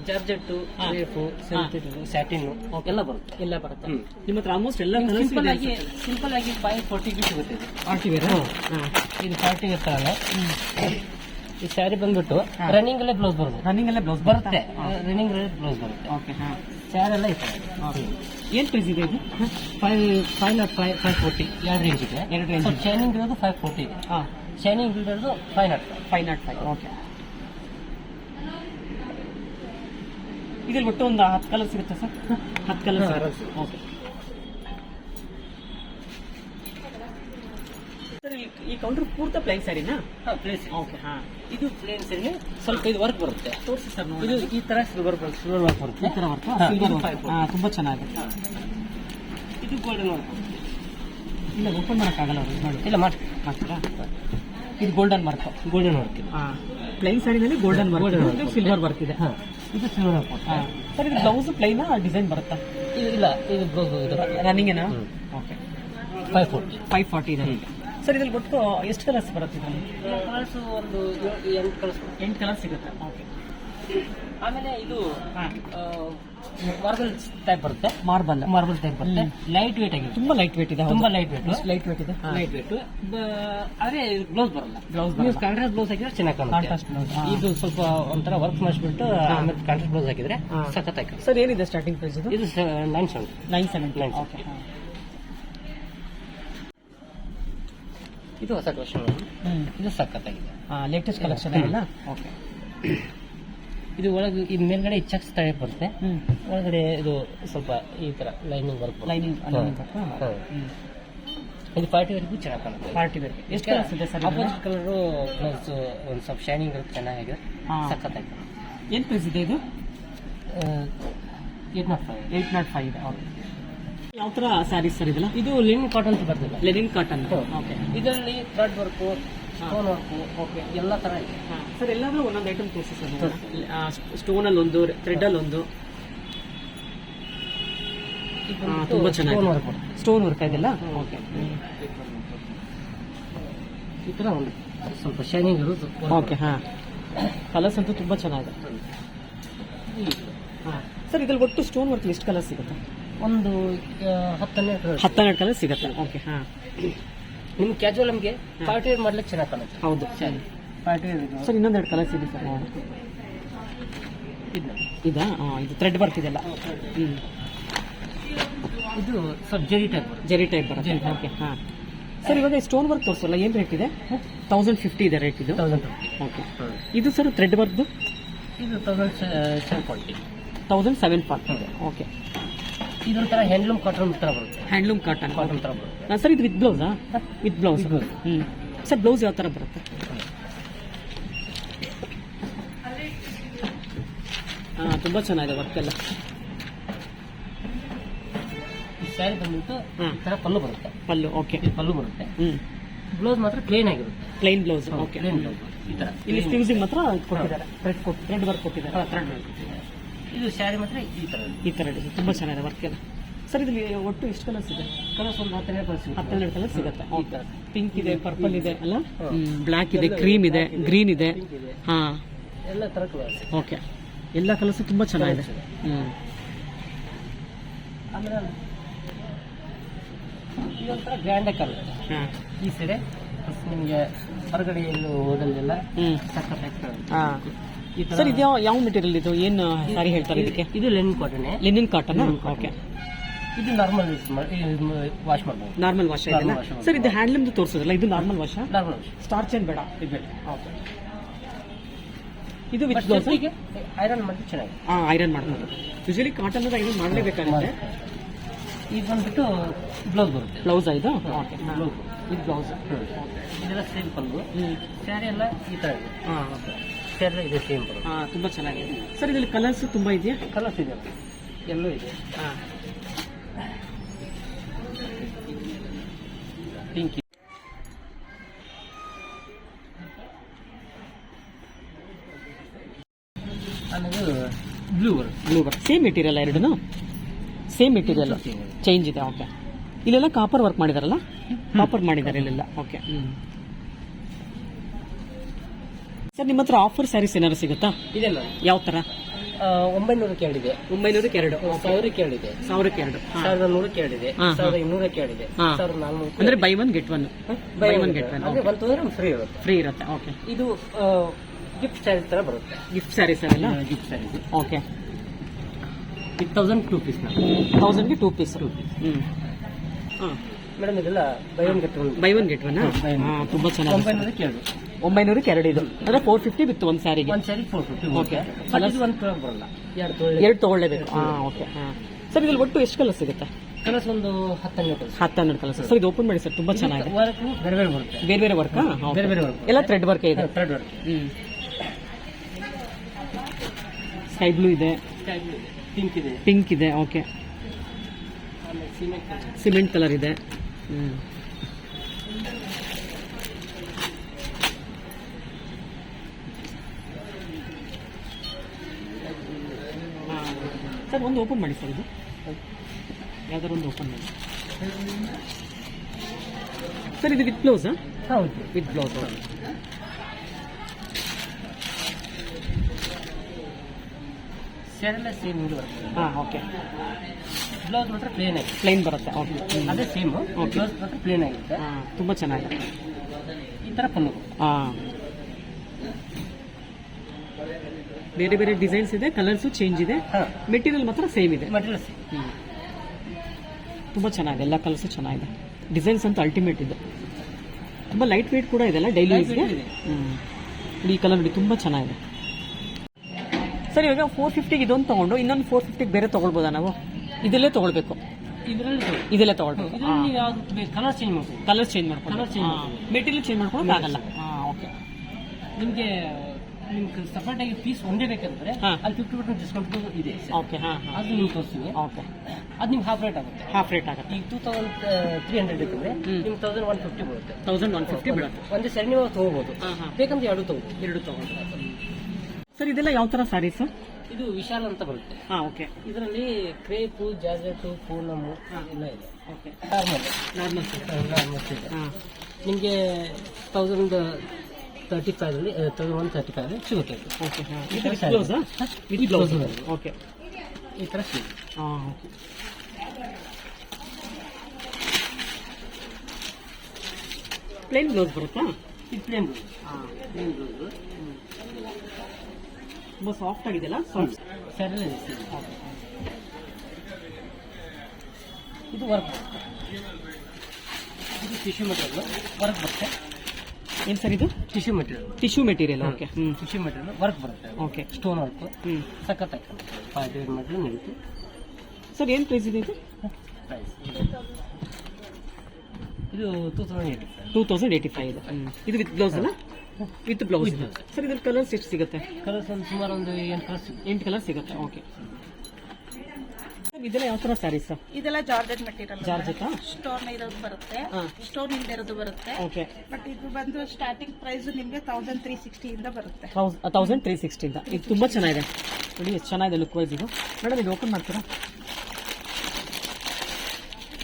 Speaker 3: ಜಾರ್ಜೆಟ್. ರೇಫು ಸ್ಯಾಟಿನ್ ಎಲ್ಲ ಬರುತ್ತೆ.
Speaker 1: ಎಲ್ಲ ಬರುತ್ತೆ. ನಿಮ್ಮ ಹತ್ರ ಆಲ್ಮೋಸ್ಟ್ ಎಲ್ಲ
Speaker 3: ಸಿಂಪಲ್ ಆಗಿ ಸಿಂಪಲ್ ಆಗಿ ಫೈವ್ ಫೋರ್ಟಿಗೆ ಸಿಗುತ್ತೆ.
Speaker 1: Party wear?
Speaker 3: ಇದು ಫಾರ್ಟಿ ಇರ್ತಾರಲ್ಲ ಈ ಸ್ಯಾರಿ ಬಂದ್ಬಿಟ್ಟು. ರನ್ನಿಂಗ್ ಅಲ್ಲೇ ಬ್ಲೌಸ್ ಬರುತ್ತೆ.
Speaker 1: ರನ್ನಿಂಗ್ ಅಲ್ಲೇ ಬ್ಲೌಸ್
Speaker 3: ಬರುತ್ತೆ. ರನ್ನಿಂಗ್ ಬ್ಲೌಸ್ ಬರುತ್ತೆ.
Speaker 1: ಓಕೆ ಹಾಂ.
Speaker 3: ಸ್ಯಾರಿ ಎಲ್ಲ ಇತ್ತು
Speaker 1: ಏನು ಪ್ರೈಸ್ ಇದೆ ಇದು?
Speaker 3: Five five nought five five forty ಎರಡು ರೇಂಜ್ ಇದೆ.
Speaker 1: ಎರಡು ರೇಂಜ್.
Speaker 3: ಶೈನಿಂಗ್ ಇರೋದು ಫೈವ್ ಫೋರ್ಟಿ ಇದೆ.
Speaker 1: ಹಾಂ.
Speaker 3: ಶೈನಿಂಗ್ ಇರೋದು five nought
Speaker 1: five nought five okay ಇದ್ರಲ್ಲಿ ಒಟ್ಟು ಒಂದು ಹತ್ತು ಕಲರ್ ಸಿಗುತ್ತೆ ಸರ್ ಹತ್ತು ಕಲರ್
Speaker 3: ಸರ್
Speaker 1: ಓಕೆ ಈ- ಕೌಂಟರ್ ಪೂರ್ತ ಪ್ಲೇನ್ ಸ್ಯಾರಿನಾ
Speaker 3: ಪ್ಲೇನ್
Speaker 1: ಓಕೆ ಹಾಂ.
Speaker 3: ಇದು ಪ್ಲೇನ್ ಸರಿ ಸ್ವಲ್ಪ ಇದು ವರ್ಕ್ ಬರುತ್ತೆ.
Speaker 1: ತೋರಿಸಿ ಸರ್ ನೋಡಿ
Speaker 3: ಇದು ಈ ತರ ಸಿಲ್ವರ್ ಸಿಲ್ವರ್ ವರ್ಕ್ ಬರುತ್ತೆ.
Speaker 1: ಈ ತರ ವರ್ಕ್ ಸಿಲ್ವರ್
Speaker 3: ಇದು
Speaker 1: ವರ್ಕ್ ಹಾಂ ತುಂಬ ಚೆನ್ನಾಗಿದೆ.
Speaker 3: ಇದು ಗೋಲ್ಡನ್ ವರ್ಕ್
Speaker 1: ಇಲ್ಲ ಓಪನ್ ಮಾಡೋಕ್ಕಾಗಲ್ಲ ಅವ್ರು. ನೋಡಿ.
Speaker 3: ಇಲ್ಲ ಮಾಡಿ
Speaker 1: ಮಾಡ್ತೀರಾ? ಇದು ಗೋಲ್ಡನ್ ವರ್ಕ್
Speaker 3: ಗೋಲ್ಡನ್ ವರ್ಕ್
Speaker 1: ಹಾಂ. Plain ಸ್ಯಾರಿನಲ್ಲಿ golden work
Speaker 3: golden work.
Speaker 1: Silver work ಇದೆ.
Speaker 3: ಹಾಂ. ಇದು ಸಿಲ್ವರ್ ವರ್ಕ್
Speaker 1: ಹಾಂ. ಸರ್ ಇದು ಬ್ಲೌಸ್ ಪ್ಲೈನಾ ಡಿಸೈನ್ ಬರುತ್ತಾ?
Speaker 3: ಇಲ್ಲ ಇದು ಬ್ಲೌಸ್ ಇದು.
Speaker 1: ರನ್ನಿಂಗ್ ಏನಾ? Okay
Speaker 3: five forty
Speaker 1: five forty ಇದೆ. ಸರ್ ಇದ್ರಲ್ಲಿ ಒಟ್ಟು ಎಷ್ಟು ಕಲರ್ಸ್ ಬರುತ್ತೆ
Speaker 3: ಕಲರ್ಸ್ ಒಂದು ಎಂಟು ಕಲರ್ಸ್
Speaker 1: ಎಂಟು ಕಲರ್ಸ್ ಸಿಗುತ್ತೆ. ಓಕೆ
Speaker 3: ಆಮೇಲೆ ಇದು ಮಾರ್ಬಲ್ ಟೈಪ್ ಬರುತ್ತೆ.
Speaker 1: ಮಾರ್ಬಲ್
Speaker 3: ಮಾರ್ಬಲ್ ಟೈಪ್ ಬರುತ್ತೆ. ಲೈಟ್ ವೇಟ್ ಆಗಿದೆ.
Speaker 1: ತುಂಬಾ ಲೈಟ್ ವೇಟ್ ಇದೆ
Speaker 3: ತುಂಬಾ ಲೈಟ್ ವೇಟ್
Speaker 1: ಲೈಟ್ ವೇಟ್ ಇದೆ
Speaker 3: ಲೈಟ್ ವೇಟ್ ಆದ್ರೆ ಬ್ಲೌಸ್ ಬರಲ್ಲ.
Speaker 1: ಬ್ಲೌಸ್
Speaker 3: ನೀವು. ಕಾಂಟ್ರಾಸ್ಟ್ ಬ್ಲೌಸ್ ಹಾಕಿದ್ರೆ ಚೆನ್ನಾಗಿ
Speaker 1: ಕಾಂಟ್ರಾಸ್ಟ್.
Speaker 3: ಇದು ಸ್ವಲ್ಪ ಒಂಥರ ವರ್ಕ್ ಮಾಡಿಸ್ಬಿಟ್ಟು ಆಮೇಲೆ ಕಾಂಟ್ರಾಸ್ಟ್ ಬ್ಲೌಸ್ ಹಾಕಿದ್ರೆ
Speaker 1: ಸಖತ್
Speaker 3: ಹಾಕಿ
Speaker 1: ಸರ್ ಏನಿದೆ ಸ್ಟಾರ್ಟಿಂಗ್ ಪ್ರೈಸ್ ಇದು?
Speaker 3: ಇದು nine seventy
Speaker 1: nine seventy
Speaker 3: nine
Speaker 1: okay
Speaker 3: ಇದು ಹೊಸ ಕಲೆಕ್ಷನ್ ಇದು ಸಖತ್ತಾಗಿದೆ.
Speaker 1: ಲೇಟೆಸ್ಟ್ ಕಲೆಕ್ಷನ್ ಅಲ್ಲ? ಓಕೆ
Speaker 3: ಇದು ಒಳಗೆ ಇದು ಮೇಲ್ಗಡೆ ಚೆಕ್ಸ್ ಟೈಪ್ ಬರುತ್ತೆ. ಒಳಗಡೆ ಇದು ಸ್ವಲ್ಪ ಈ ತರ ಲೈನಿಂಗ್ ವರ್ಕ್
Speaker 1: ಲೈನಿಂಗ್ ಇದು
Speaker 3: ಪಾರ್ಟಿ ವರೆಗೂ ಚೆನ್ನಾಗಿ ಕಾಣುತ್ತೆ.
Speaker 1: ಪಾರ್ಟಿ ವೇರ್ ಎಷ್ಟು ಇದೆ ಸರ್
Speaker 3: ಅಪೋಸಿಟ್ ಕಲರು ಬ್ಲೌಸ್ ಒಂದು ಸ್ವಲ್ಪ ಶೈನಿಂಗ್ ಚೆನ್ನಾಗಿದೆ.
Speaker 1: ಸಖತ್ತಾಗಿದೆ.
Speaker 3: ಸಖತ್ತಾಗಿ
Speaker 1: ಏನು ಪ್ರೈಸ್ ಇದೆ ಇದು?
Speaker 3: Eight nought five.
Speaker 1: Eight nought five ಇದೆ ಓಕೆ ಯಾವ ಥರ ಸ್ಯಾರೀಸ್ ಸರ್ ಇದೆಲ್ಲ?
Speaker 3: ಇದು ಲಿನ್ ಕಾಟನ್ ಅಂತ ಲಿನ್
Speaker 1: ಲೆನಿನ್ ಕಾಟನ್ ಓಕೆ
Speaker 3: ಇದರಲ್ಲಿ thread work stone work
Speaker 1: okay
Speaker 3: ಎಲ್ಲ ತರ ಇದೆ.
Speaker 1: ಸರ್ ಎಲ್ಲಾದ್ರೂ ಒಂದೊಂದು ಐಟಮ್ ತೋರಿಸಿ ಸರ್ ಸ್ಟೋನಲ್ಲಿ ಒಂದು ಥ್ರೆಡ್ಡಲ್ಲಿ ಒಂದು ತುಂಬಾ
Speaker 3: work.
Speaker 1: ಸ್ಟೋನ್ ವರ್ಕ್ ಇದೆಲ್ಲ? ಓಕೆ
Speaker 3: ಈ ತರ ಒಂದು ಸ್ವಲ್ಪ ಶೈನಿಂಗ್ ಇರೋದು.
Speaker 1: ಓಕೆ ಹಾ. ಕಲರ್ಸ್ ಅಂತೂ ತುಂಬಾ ಚೆನ್ನಾಗಿದೆ. ಹಾಂ. ಸರ್ ಇದ್ರಲ್ಲಿ ಒಟ್ಟು ಸ್ಟೋನ್ ವರ್ಕ್ ಎಷ್ಟು ಕಲರ್ ಸಿಗುತ್ತೆ?
Speaker 3: ಒಂದು ಹತ್ತನೇ
Speaker 1: ಹತ್ತನೇ ಕಲರ್ ಸಿಗುತ್ತೆ. ಓಕೆ ಹಾಂ.
Speaker 3: ನಿಮ್ಮ ಕ್ಯಾಜುವಲ್ ನಮಗೆ ಪಾರ್ಟಿ ವೇರ್ ಮಾಡ್ಲಿಕ್ಕೆ ಚೆನ್ನಾಗಿ ಕಾಣುತ್ತೆ.
Speaker 1: ಹೌದು.
Speaker 3: ಪಾರ್ಟಿ ವೇರ್ ಇದು.
Speaker 1: ಸರ್ ಇನ್ನೊಂದೆರಡು ಕಲರ್ಸ್ ಸಿಗುತ್ತೆ. ಸರ್
Speaker 3: ಇದು.
Speaker 1: ಇದಾ? ಹಾಂ ಇದು ಥ್ರೆಡ್ ವರ್ಕ್ ಇದೆಲ್ಲ. ಹ್ಞೂ
Speaker 3: ಇದು ಸರ್ ಜರಿ ಟೈಪ್
Speaker 1: ಜರಿ ಟೈಪ್ ಬರುತ್ತೆ. ಓಕೆ ಹಾಂ. ಸರ್ ಇವಾಗ ಸ್ಟೋನ್ ವರ್ಕ್ ತೋರಿಸಲ್ಲ ಏನು ರೇಟ್ ಇದೆ? ತೌಸಂಡ್ ಫಿಫ್ಟಿ ಇದೆ ರೇಟ್ ಇದು?
Speaker 3: ತೌಸಂಡ್
Speaker 1: ಓಕೆ ಇದು ಸರ್ ಥ್ರೆಡ್ ವರ್ಕ್
Speaker 3: ಇದು thousand seven quality
Speaker 1: thousand seven forty
Speaker 3: ಹೌದು.
Speaker 1: ಓಕೆ
Speaker 3: ತರ ಹ್ಯಾಂಡ್ಲೂಮ್ ಕಾಟನ್ ತರ ಬರುತ್ತೆ.
Speaker 1: ಹ್ಯಾಂಡ್ಲೂಮ್ ಕಾಟನ್
Speaker 3: ಕಾಟನ್ ತರ ಬರುತ್ತೆ.
Speaker 1: ಸರ್ ಇದು ವಿತ್ ಬ್ಲೌಸಾ ವಿತ್ ಬ್ಲೌಸ್ ಹ್ಞೂ ಸರ್ ಬ್ಲೌಸ್ ಯಾವ ಥರ ಬರುತ್ತೆ? ಹಾಂ ತುಂಬ ಚೆನ್ನಾಗಿದೆ ವರ್ಕ್ ಎಲ್ಲ.
Speaker 3: ಈ ಸ್ಯಾರಿ ಬಂದ್ಬಿಟ್ಟು. ಈ ಥರ ಪಲ್ಲು ಬರುತ್ತೆ.
Speaker 1: ಪಲ್ಲು ಓಕೆ
Speaker 3: ಇದು ಪಲ್ಲು ಬರುತ್ತೆ.
Speaker 1: ಹ್ಞೂ
Speaker 3: ಬ್ಲೌಸ್ ಮಾತ್ರ ಪ್ಲೇನ್ ಆಗಿರುತ್ತೆ.
Speaker 1: Plain blouse okay
Speaker 3: plain blouse ಈ ತರ.
Speaker 1: ಇಲ್ಲಿ ಸ್ಲೀವ್ಸಿಗೆ ಮಾತ್ರ ಕೊಟ್ಟಿದ್ದಾರೆ. ಥ್ರೆಡ್ ಕೊಟ್ಟು ಥ್ರೆಡ್ ವರ್ಕ್ ಕೊಟ್ಟಿದ್ದಾರೆ.
Speaker 3: ಥ್ರೆಡ್ ಇದು ಸ್ಯಾರಿ ಮಾತ್ರ ಈ ಥರ
Speaker 1: ಈ ಥರ ಇದೆ. ತುಂಬ ಚೆನ್ನಾಗಿದೆ ವರ್ಕ್ ಎಲ್ಲ. ಸರ್ ಇದು ಒಟ್ಟು ಎಷ್ಟು ಕಲರ್ಸ್ ಇದೆ?
Speaker 3: ಕಲರ್ಸ್ ಒಂದು ಹತ್ತನೇ ಕಲರ್ಸ್
Speaker 1: ಹತ್ತೆರಡು ಕಲರ್ ಸಿಗುತ್ತೆ. ಪಿಂಕ್ ಇದೆ ಪರ್ಪಲ್ ಇದೆ ಅಲ್ಲ. ಬ್ಲ್ಯಾಕ್ ಇದೆ ಕ್ರೀಮ್ ಇದೆ ಗ್ರೀನ್ ಇದೆ. ಹಾಂ.
Speaker 3: ಎಲ್ಲ ಥರ ಕಲರ್ಸ್
Speaker 1: ಓಕೆ ಎಲ್ಲ ಕಲರ್ಸು ತುಂಬ ಚೆನ್ನಾಗಿದೆ. ಹ್ಞೂ
Speaker 3: ಆಮೇಲೆ ಇದೊಂಥರ ಗ್ರ್ಯಾಂಡೇ ಕಲರ್ ಈ ಸೈಡೆ ನಿಮಗೆ ಹೊರಗಡೆ ಎಲ್ಲೂ ಹೋದಲ್ಲೆಲ್ಲ ಕಾಣುತ್ತೆ.
Speaker 1: ಹಾಂ.
Speaker 3: ಈ ಥರ
Speaker 1: ಸರ್ ಇದು ಯಾವ ಯಾವ ಮೆಟೀರಿಯಲ್ ಇದು? ಏನು ಸಾರಿ ಹೇಳ್ತಾರೆ ಇದಕ್ಕೆ?
Speaker 3: ಇದು linen cotton
Speaker 1: linen cotton. Okay
Speaker 3: ಇದು ನಾರ್ಮಲ್ ವಾಶ್ ಮಾಡ್ಬೋದು.
Speaker 1: Normal wash
Speaker 3: Normal wash.
Speaker 1: Sir ಇದು ಹ್ಯಾಂಡ್ಲೂಮ್ದು ತೋರಿಸೋದಲ್ಲ ಇದು normal wash
Speaker 3: normal wash
Speaker 1: starch ಏನು ಬೇಡ?
Speaker 3: ಇದು ಬೇಡ.
Speaker 1: ಓಕೆ ಇದು ವಿತ್ ಬ್ಲೌಸ್
Speaker 3: ಐರನ್ ಮಾಡಿದ್ರೆ ಚೆನ್ನಾಗಿ
Speaker 1: ಹಾಂ ಐರನ್ ಮಾಡ್ಬೋದು. ಯೂಶಲಿ ಕಾಟನ್ ಅದು ಐರನ್ ಮಾಡಲೇಬೇಕಾಗುತ್ತೆ.
Speaker 3: ಇದು ಬಂದ್ಬಿಟ್ಟು ಬ್ಲೌಸ್ ಬರುತ್ತೆ.
Speaker 1: ಬ್ಲೌಸ್ ಇದು? ಓಕೆ
Speaker 3: ಬ್ಲೌಸ್
Speaker 1: ವಿತ್ ಬ್ಲೌಸ್
Speaker 3: ಇದೆಲ್ಲ ಸೇಮ್
Speaker 1: ಬಂದು
Speaker 3: ಸ್ಯಾರಿ ಎಲ್ಲ ಈ ಥರ ಇದೆ.
Speaker 1: ಹಾಂ ಓಕೆ
Speaker 3: ಎಲ್ಲ ಇದೆ ಸೇಮ್
Speaker 1: ಹಾಂ ತುಂಬ ಚೆನ್ನಾಗಿದೆ. ಸರ್ ಇದರಲ್ಲಿ ಕಲರ್ಸ್ ತುಂಬ ಇದೆಯಾ?
Speaker 3: ಕಲರ್ಸ್ ಇದೆ. ಎಲ್ಲೂ ಇದೆ.
Speaker 1: ಹಾಂ.
Speaker 3: ಪಿಂಕ್ ಆಮೇಲೆ ಬ್ಲೂ
Speaker 1: ಬ್ಲೂ ಬರ್ ಸೇಮ್ ಮೆಟೀರಿಯಲ್ ಎರಡೂ ಸೇಮ್ ಮೆಟೀರಿಯಲ್ ಚೇಂಜ್ ಇದೆ ಓಕೆ ಇಲ್ಲೆಲ್ಲ ಕಾಪರ್ ವರ್ಕ್ ಮಾಡಿದಾರಲ್ಲ? ಕಾಪರ್ ಮಾಡಿದ್ದಾರೆ ಇಲ್ಲೆಲ್ಲ ಓಕೆ ಸರ್ ನಿಮ್ಮ ಹತ್ರ ಆಫರ್ ಸ್ಯಾರೀಸ್ ಏನಾದ್ರು ಸಿಗುತ್ತಾ?
Speaker 3: ಇದೆ
Speaker 1: ಯಾವ ಥರ
Speaker 3: ಒಂಬೈನೂರಕ್ಕೆ ಎರಡಿದೆ.
Speaker 1: ಒಂಬೈನೂರಕ್ಕೆ ಎರಡು
Speaker 3: ಸಾವಿರಕ್ಕೆ ಎರಡಿದೆ.
Speaker 1: ಸಾವಿರಕ್ಕೆ ಎರಡು
Speaker 3: ಸಾವಿರದ ನೂರಕ್ಕೆ ಎರಡಿದೆ. ಸಾವಿರದ ಇನ್ನೂರಕ್ಕೆ ಎರಡಿದೆ. ಸಾವಿರದ ನಾಲ್ಕು
Speaker 1: ಅಂದ್ರೆ buy one get one buy one get one
Speaker 3: ಅಂದ್ರೆ ಒಂದು ತೊಂದರೆ ಫ್ರೀ ಇರುತ್ತೆ.
Speaker 1: ಫ್ರೀ ಇರುತ್ತೆ ಓಕೆ
Speaker 3: ಇದು ಗಿಫ್ಟ್ ಸ್ಯಾರಿ ತರ ಬರುತ್ತೆ.
Speaker 1: ಗಿಫ್ಟ್ ಸ್ಯಾರೀಸ್ ಅವೆಲ್ಲ
Speaker 3: ಗಿಫ್ಟ್ ಸ್ಯಾರೀಸ್
Speaker 1: ಓಕೆ
Speaker 3: ಇದು ತೌಸಂಡ್ ಟೂ ಪೀಸ್
Speaker 1: ತೌಸಂಡ್ಗೆ ಟೂ ಪೀಸ್
Speaker 3: ಟೂ ಪೀಸ್
Speaker 1: ಹ್ಞೂ
Speaker 3: ಮೇಡಮ್ ಇದೆಲ್ಲ buy one get one
Speaker 1: buy one get one ತುಂಬ ಚೆನ್ನಾಗಿ
Speaker 3: ಒಂಬೈನೂರಕ್ಕೆ ಎರಡು.
Speaker 1: ಒಂಬೈನೂರಕ್ಕೆ ಎರಡು ಇದು ಅಂದ್ರೆ ಫೋರ್ ಫಿಫ್ಟಿ ಬಿತ್ತು ಒಂದು ಸ್ಯಾರಿಗೆ
Speaker 3: ಒಂದು ಸ್ಯಾರಿ ಫೋರ್ ಫಿಫ್ಟಿ
Speaker 1: Okay.
Speaker 3: ಇದು ಒಂದು ತೊಗೊಳಕ್ ಬರಲ್ಲ. ಎರಡು ತೊಗೊಳ್ಳಿ.
Speaker 1: ಎರಡು ತೊಗೊಳ್ಳೇಬೇಕು ಹಾಂ ಓಕೆ ಹಾಂ. ಸರ್ ಇದ್ರಲ್ಲಿ ಒಟ್ಟು ಎಷ್ಟು ಕಲರ್ ಸಿಗುತ್ತೆ?
Speaker 3: ಕಲರ್ಸ್ ಒಂದು ಕಲರ್ಸ್.
Speaker 1: ಹತ್ತು ಹನ್ನೆರಡು ಕಲರ್ ಸರ್ ಇದು ಓಪನ್ ಮಾಡಿ ಸರ್ ತುಂಬಾ ಚೆನ್ನಾಗಿದೆ.
Speaker 3: ವರ್ಕ್ ಬೇರೆ ಬೇರೆ ವರ್ಕ್
Speaker 1: ಬೇರೆ ಬೇರೆ ವರ್ಕಾ
Speaker 3: ಬೇರೆ ಬೇರೆ ವರ್ಕ್
Speaker 1: ಎಲ್ಲ ಥ್ರೆಡ್ ವರ್ಕ್ ಇದೆ.
Speaker 3: ಥ್ರೆಡ್ ವರ್ಕ್
Speaker 1: ಸ್ಕೈ ಬ್ಲೂ ಇದೆ.
Speaker 3: ಪಿಂಕ್ ಇದೆ.
Speaker 1: ಪಿಂಕ್ ಇದೆ. ಓಕೆ
Speaker 3: ಸಿಮೆಂಟ್
Speaker 1: ಕಲರ್ ಇದೆ. ಹ್ಞೂ ಸರ್ ಒಂದು ಓಪನ್ ಮಾಡಿ ಸರ್ ಇದು. ಯಾವ್ದಾರು ಒಂದು ಓಪನ್ ಮಾಡಿ. ಸರ್ ಇದು ವಿತ್ ಬ್ಲೌಸಾ
Speaker 3: ಹೌದು.
Speaker 1: ವಿತ್ ಬ್ಲೌಸ್
Speaker 3: ಸ್ಯಾರಿ ಎಲ್ಲ ಸೇಮ್ ಇದು ಬರುತ್ತೆ
Speaker 1: ಹಾಂ ಓಕೆ
Speaker 3: ಬ್ಲೌಸ್ ಮಾತ್ರ ಪ್ಲೇನ್ ಆಗಿದೆ.
Speaker 1: ಪ್ಲೇನ್ ಬರುತ್ತೆ ಓಕೆ
Speaker 3: ಅದೇ ಸೇಮ್. ಬ್ಲೌಸ್ ಮಾತ್ರ ಪ್ಲೇನ್ ಆಗಿರುತ್ತೆ
Speaker 1: ಹಾಂ ತುಂಬ ಚೆನ್ನಾಗಿದೆ.
Speaker 3: ಈ ಥರ ಪನ್ನು
Speaker 1: ಹಾಂ. ಬೇರೆ ಬೇರೆ ಡಿಸೈನ್ಸ್ ಇದೆ ಕಲರ್ಸ್ ಚೇಂಜ್ ಇದೆ.
Speaker 3: ಹಾ.
Speaker 1: ಮೆಟೀರಿಯಲ್ ಮಾತ್ರ ಸೇಮ್ ಇದೆ.
Speaker 3: ಮಟೀರಿಯಲ್
Speaker 1: ತುಂಬ ಚೆನ್ನಾಗಿದೆ ಎಲ್ಲ ಕಲರ್ಸ್ ಚೆನ್ನಾಗಿದೆ. ಡಿಸೈನ್ಸ್ ಅಂತ ಅಲ್ಟಿಮೇಟ್ ಇದೆ. ತುಂಬಾ ಲೈಟ್ ವೇಟ್ ಕೂಡ ಇದೆಲ್ಲ ಡೈಲಿ
Speaker 3: Light
Speaker 1: ಯೂಸ್ಗೆ
Speaker 3: weight ಇದೆ.
Speaker 1: ಹ್ಞೂ ಈ ಕಲರ್ ನೋಡಿ ತುಂಬಾ ಚೆನ್ನಾಗಿದೆ. ಸರ್ ಇವಾಗ ಫೋರ್ ಫಿಫ್ಟಿಗೆ ಇದೊಂದು ತಗೊಂಡು ಇನ್ನೊಂದು ಫೋರ್ ಫಿಫ್ಟಿಗೆ ಬೇರೆ ತಗೊಳ್ಬೋದಾ ನಾವು? ಇದೆಲ್ಲೇ ತಗೊಳ್ಬೇಕು.
Speaker 3: ಇದರಲ್ಲಿ
Speaker 1: ಇದೆಲ್ಲೇ ತಗೊಳ್ಬೇಕು.
Speaker 3: ಇದರಲ್ಲಿ ಯಾವ್ದು ಕಲರ್ ಚೇಂಜ್ ಮಾಡ್ಕೊಳ್ಳಿ.
Speaker 1: ಕಲರ್ ಚೇಂಜ್ ಮಾಡ್ಕೊಂಡು
Speaker 3: Colour change ಮಾಡ್ಬೋದು.
Speaker 1: ಮೆಟೀರಿಯಲ್ ಚೇಂಜ್ ಮಾಡ್ಕೊಂಡು ಆಗಲ್ಲ. ಹಾಂ ಓಕೆ
Speaker 3: ನಿಮಗೆ ನಿಮ್ಗೆ ಸಪರೇಟ್ ಆಗಿ ಪೀಸ್ ಒಂದೇ ಬೇಕಂದ್ರೆ. ಅಲ್ಲಿ ಫಿಫ್ಟಿ ಪರ್ಸೆಂಟ್ ಡಿಸ್ಕೌಂಟ್ ಇದೆ.
Speaker 1: ಓಕೆ ಹಾಂ
Speaker 3: ಅದು ನಿಮ್ಗೆ ತೋರಿಸ್ತೀವಿ.
Speaker 1: ಓಕೆ
Speaker 3: ಅದು ನಿಮ್ಗೆ ಹಾಫ್ ರೇಟ್ ಆಗುತ್ತೆ.
Speaker 1: ಹಾಫ್ ರೇಟ್ ಆಗುತ್ತೆ.
Speaker 3: ಈಗ ಟೂ ತೌಸಂಡ್ ತ್ರೀ ಹಂಡ್ರೆಡ್
Speaker 1: ಇದ್ದರೆ.
Speaker 3: ನಿಮ್ಗೆ ತೌಸಂಡ್ ಒನ್ ಫಿಫ್ಟಿ ಬರುತ್ತೆ.
Speaker 1: ತೌಸಂಡ್ ಒನ್ ಫಿಫ್ಟಿ ಬೀಳುತ್ತೆ
Speaker 3: ಒಂದೇ ಸರಿ ನೀವು
Speaker 1: ಹಾಂ
Speaker 3: ಬೇಕಂದ್ರೆ ಎರಡು ತಗೋಬಹುದು
Speaker 1: ಎರಡು ತೊಗೊಂಡು ಸರ್ ಇದೆಲ್ಲ ಯಾವ ಥರ ಸ್ಯಾರೀಸ್
Speaker 3: ಇದು ವಿಶಾಲ್ ಅಂತ ಬರುತ್ತೆ.
Speaker 1: ಹಾಂ ಓಕೆ
Speaker 3: ಇದರಲ್ಲಿ ಕ್ರೇಪು ಜಾಜೆಟು ಪೂರ್ಣಮು ಎಲ್ಲ ಇದೆ.
Speaker 1: Okay
Speaker 3: normal
Speaker 1: normal sir
Speaker 3: normal ಇದೆ ನಿಮಗೆ thousand thirty five thousand one thirty five ಸಿಗುತ್ತೆ
Speaker 1: ಓಕೆ ಇದು ಬ್ಲೌಸ್ ಓಕೆ
Speaker 3: ಈ ಥರ ಸಿಗುತ್ತೆ
Speaker 1: ಹಾಂ ಓಕೆ ಪ್ಲೇನ್ ಬ್ಲೌಸ್ ಬರುತ್ತಾ?
Speaker 3: ಇದು ಪ್ಲೇನ್ ಬ್ಲೌಸ್
Speaker 1: ಹಾಂ
Speaker 3: ಪ್ಲೇನ್ ಬ್ಲೌಸ್
Speaker 1: ತುಂಬ ಸಾಫ್ಟ್ ಆಗಿದೆಯಲ್ಲ ಸಾಫ್ಟ್
Speaker 3: ಸರಿ ಇದು. ವರ್ಕ್ ಇದು ಟಿಶ್ಯೂ ಮೆಟೀರಿಯಲ್ ವರ್ಕ್ ಬರುತ್ತೆ.
Speaker 1: ಏನು ಸರ್ ಇದು?
Speaker 3: Tissue material
Speaker 1: tissue material okay ಹ್ಞೂ
Speaker 3: ಟಿಶ್ಯೂ ಮೆಟೀರಿಯಲ್ ವರ್ಕ್ ಬರುತ್ತೆ.
Speaker 1: ಓಕೆ
Speaker 3: ಸ್ಟೋನ್ ವರ್ಕ್
Speaker 1: ಹ್ಞೂ
Speaker 3: ಫೈವ್ ಡೇಡ್ ಮೆಟೀರಿಯಲ್ ನಡೀತು.
Speaker 1: ಸರ್ ಏನು ಪ್ರೈಸ್ ಇದೆ ಇದು?
Speaker 3: ಪ್ರೈಸ್ ಇದು. Two thousand eighty
Speaker 1: two thousand eighty five ಇದೆ. ಇದು ವಿತ್ ಬ್ಲೌಸ್ ಅಲ್ಲ? ವಿತ್ ಬ್ಲೌಸ್ ಸರ್ ಇದ್ರ ಕಲರ್ಸ್ ಎಷ್ಟು ಸಿಗುತ್ತೆ?
Speaker 3: ಕಲರ್ಸ್ ಒಂದು ಸುಮಾರು ಒಂದು ಎಂಟು ಕಲರ್ಸ್
Speaker 1: ಎಂಟು ಕಲರ್ ಸಿಗುತ್ತೆ ಓಕೆ ಇದೆಲ್ಲ ಯಾವ ಥರ ಸ್ಯಾರೀಸ್
Speaker 2: ಇದೆಲ್ಲ ಜಾರ್ಜೆಟ್ ಮೆಟೀರಿಯಲ್
Speaker 1: ಜಾರ್ಜೆಟಾ?
Speaker 2: ಸ್ಟೋನ್ ಇರೋದು ಬರುತ್ತೆ. ಸ್ಟೋನ್ ಇಲ್ಲದೆ ಇರೋದು ಬರುತ್ತೆ.
Speaker 1: ಓಕೆ
Speaker 2: ಬಟ್ ಇದು ಬಂದು ಸ್ಟಾರ್ಟಿಂಗ್ ಪ್ರೈಸ್ ನಿಮಗೆ ತೌಸಂಡ್ ತ್ರೀ ಸಿಕ್ಸ್ಟಿ ಇಂದ ಬರುತ್ತೆ.
Speaker 1: ತೌಸಂಡ್ ತ್ರೀ ಸಿಕ್ಸ್ಟಿಂದ ಇದು. ತುಂಬ ಚೆನ್ನಾಗಿದೆ. ನೋಡಿ ಎಷ್ಟು ಚೆನ್ನಾಗಿದೆ ಲುಕ್ ವೈಸ್ ಇದು. ಮೇಡಮ್ ಇದು ಓಪನ್ ಮಾಡ್ತೀರಾ?